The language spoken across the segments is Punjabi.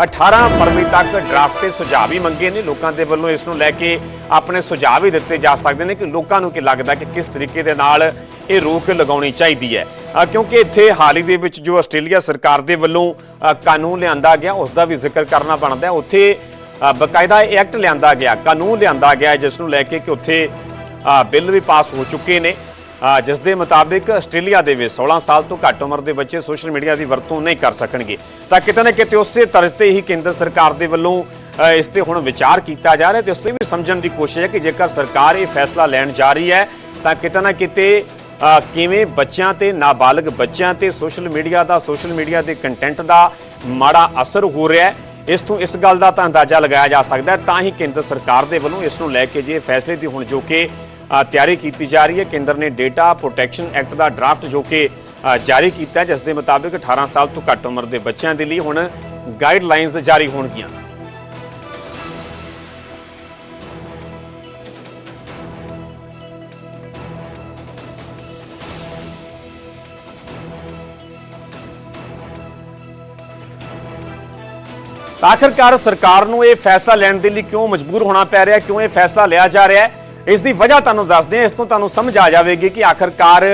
18 ਫਰਵਰੀ ਤੱਕ ਡਰਾਫਟ ਤੇ ਸੁਝਾਅ ਵੀ ਮੰਗੇ ਨੇ। ਲੋਕਾਂ ਦੇ ਵੱਲੋਂ ਇਸ ਨੂੰ ਲੈ ਕੇ ਆਪਣੇ ਸੁਝਾਅ ਵੀ ਦਿੱਤੇ ਜਾ ਸਕਦੇ ਨੇ ਕਿ ਲੋਕਾਂ ਨੂੰ ਕੀ ਲੱਗਦਾ ਕਿ ਕਿਸ ਤਰੀਕੇ ਦੇ ਨਾਲ ਇਹ ਰੋਕ ਲਗਾਉਣੀ ਚਾਹੀਦੀ ਹੈ। ਕਿਉਂਕਿ ਇੱਥੇ ਹਾਲ ਹੀ ਦੇ ਵਿੱਚ ਜੋ ਆਸਟ੍ਰੇਲੀਆ ਸਰਕਾਰ ਦੇ ਵੱਲੋਂ ਕਾਨੂੰਨ ਲਿਆਂਦਾ ਗਿਆ ਉਸ ਦਾ ਵੀ ਜ਼ਿਕਰ ਕਰਨਾ ਬਣਦਾ ਹੈ। ਉੱਥੇ ਅ, ਬਕਾਇਦਾ ਇਹ ਐਕਟ ਲਿਆਂਦਾ ਗਿਆ ਕਾਨੂੰਨ ਲਿਆਂਦਾ ਗਿਆ ਜਿਸ ਨੂੰ ਲੈ ਕੇ ਕਿ ਉੱਥੇ ਬਿੱਲ ਵੀ ਪਾਸ ਹੋ ਚੁੱਕੇ ਨੇ। ਜਿਸ ਦੇ ਮੁਤਾਬਿਕ ਆਸਟ੍ਰੇਲੀਆ ਦੇ ਵਿੱਚ 16 ਸਾਲ ਤੋਂ ਘੱਟ ਉਮਰ ਦੇ ਬੱਚੇ ਸੋਸ਼ਲ ਮੀਡੀਆ ਦੀ ਵਰਤੋਂ ਨਹੀਂ ਕਰ ਸਕਣਗੇ। ਤਾਂ ਕਿਤੇ ਨਾ ਕਿਤੇ ਉਸੇ ਤਰਜ਼ ਤੇ ਹੀ ਕੇਂਦਰ ਸਰਕਾਰ ਦੇ ਵੱਲੋਂ ਇਸ ਤੇ ਹੁਣ ਵਿਚਾਰ ਕੀਤਾ ਜਾ ਰਿਹਾ ਤੇ ਉਸ 'ਤੇ ਵੀ ਸਮਝਣ ਦੀ ਕੋਸ਼ਿਸ਼ ਹੈ ਕਿ ਜੇਕਰ ਸਰਕਾਰ ਇਹ ਫੈਸਲਾ ਲੈਣ ਜਾ ਰਹੀ ਹੈ, ਤਾਂ ਕਿਤੇ ਨਾ ਕਿਤੇ ਕਿਵੇਂ ਬੱਚਿਆਂ ਤੇ ਨਾਬਾਲਗ ਬੱਚਿਆਂ ਤੇ ਸੋਸ਼ਲ ਮੀਡੀਆ ਦਾ, ਸੋਸ਼ਲ ਮੀਡੀਆ ਦੇ ਕੰਟੈਂਟ ਦਾ ਮਾੜਾ ਅਸਰ ਹੋ ਰਿਹਾ ਹੈ, ਇਸ ਤੋਂ ਇਸ ਗੱਲ ਦਾ ਤਾਂ ਅੰਦਾਜ਼ਾ ਲਗਾਇਆ ਜਾ ਸਕਦਾ ਤਾਂ ਹੀ ਕੇਂਦਰ ਸਰਕਾਰ ਦੇ ਵੱਲੋਂ ਇਸ ਨੂੰ ਲੈ ਕੇ ਜੇ ਫੈਸਲੇ ਦੀ ਹੁਣ ਜੋ ਕਿ ਤਿਆਰੀ ਕੀਤੀ ਜਾ ਰਹੀ ਹੈ। ਕੇਂਦਰ ਨੇ ਡੇਟਾ ਪ੍ਰੋਟੈਕਸ਼ਨ ਐਕਟ ਦਾ ਡਰਾਫਟ ਜੋ ਕਿ ਜਾਰੀ ਕੀਤਾ ਜਿਸ ਦੇ ਮੁਤਾਬਿਕ 18 ਸਾਲ ਤੋਂ ਘੱਟ ਉਮਰ ਦੇ ਬੱਚਿਆਂ ਦੇ ਲਈ ਹੁਣ ਗਾਈਡਲਾਈਨਸ ਜਾਰੀ ਹੋਣਗੀਆਂ। ਤਾਂ ਆਖਰਕਾਰ ਸਰਕਾਰ ਨੂੰ ਇਹ ਫੈਸਲਾ ਲੈਣ ਦੇ ਲਈ ਕਿਉਂ ਮਜਬੂਰ ਹੋਣਾ ਪੈ ਰਿਹਾ, ਕਿਉਂ ਇਹ ਫੈਸਲਾ ਲਿਆ ਜਾ ਰਿਹਾ ਹੈ? ਇਸ ਦੀ ਵਜ੍ਹਾ ਤੁਹਾਨੂੰ ਦੱਸਦੇ ਹਾਂ, ਇਸ ਤੋਂ ਤੁਹਾਨੂੰ ਸਮਝ ਆ ਜਾਵੇਗੀ ਕਿ ਆਖਰਕਾਰ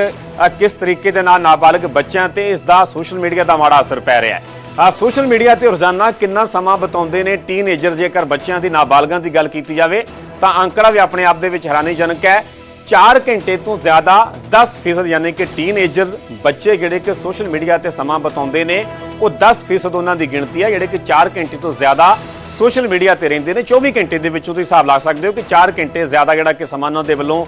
ਕਿਸ ਤਰੀਕੇ ਦੇ ਨਾਲ ਨਾਬਾਲਗ ਬੱਚਿਆਂ ਤੇ ਇਸ ਦਾ ਸੋਸ਼ਲ ਮੀਡੀਆ ਦਾ ਮਾੜਾ ਅਸਰ ਪੈ ਰਿਹਾ ਹੈ। ਆ ਸੋਸ਼ਲ ਮੀਡੀਆ ਤੇ ਰੋਜ਼ਾਨਾ ਕਿੰਨਾ ਸਮਾਂ ਬਤਾਉਂਦੇ ਨੇ ਟੀਨੇਜਰ ਜੇਕਰ ਬੱਚਿਆਂ ਦੀ ਨਾਬਾਲਗਾਂ ਦੀ ਗੱਲ ਕੀਤੀ ਜਾਵੇ, ਤਾਂ ਅੰਕੜਾ ਵੀ ਆਪਣੇ ਆਪ ਦੇ ਵਿੱਚ ਹੈਰਾਨੀਜਨਕ ਹੈ। 4 ਘੰਟੇ ਤੋਂ ਜ਼ਿਆਦਾ 10% ਯਾਨੀ ਕਿ ਟੀਨੇਜਰਸ ਬੱਚੇ ਜਿਹੜੇ ਕਿ ਸੋਸ਼ਲ ਮੀਡੀਆ ਤੇ ਸਮਾਂ ਬਤਾਉਂਦੇ ਨੇ, ਉਹ 10% ਉਹਨਾਂ ਦੀ ਗਿਣਤੀ ਹੈ, ਜਿਹੜੇ ਕਿ 4 ਘੰਟੇ ਤੋਂ ਜ਼ਿਆਦਾ ਸੋਸ਼ਲ ਮੀਡੀਆ ਤੇ ਰਹਿੰਦੇ ਨੇ 24 ਘੰਟੇ ਦੇ ਵਿੱਚ ਤੁਸੀਂ ਹਿਸਾਬ ਲਾ ਸਕਦੇ ਹੋ ਕਿ 4 ਘੰਟੇ ਜ਼ਿਆਦਾ ਜਿਹੜਾ ਕਿ ਸਮਾਂ ਉਹਨਾਂ ਦੇ ਵੱਲੋਂ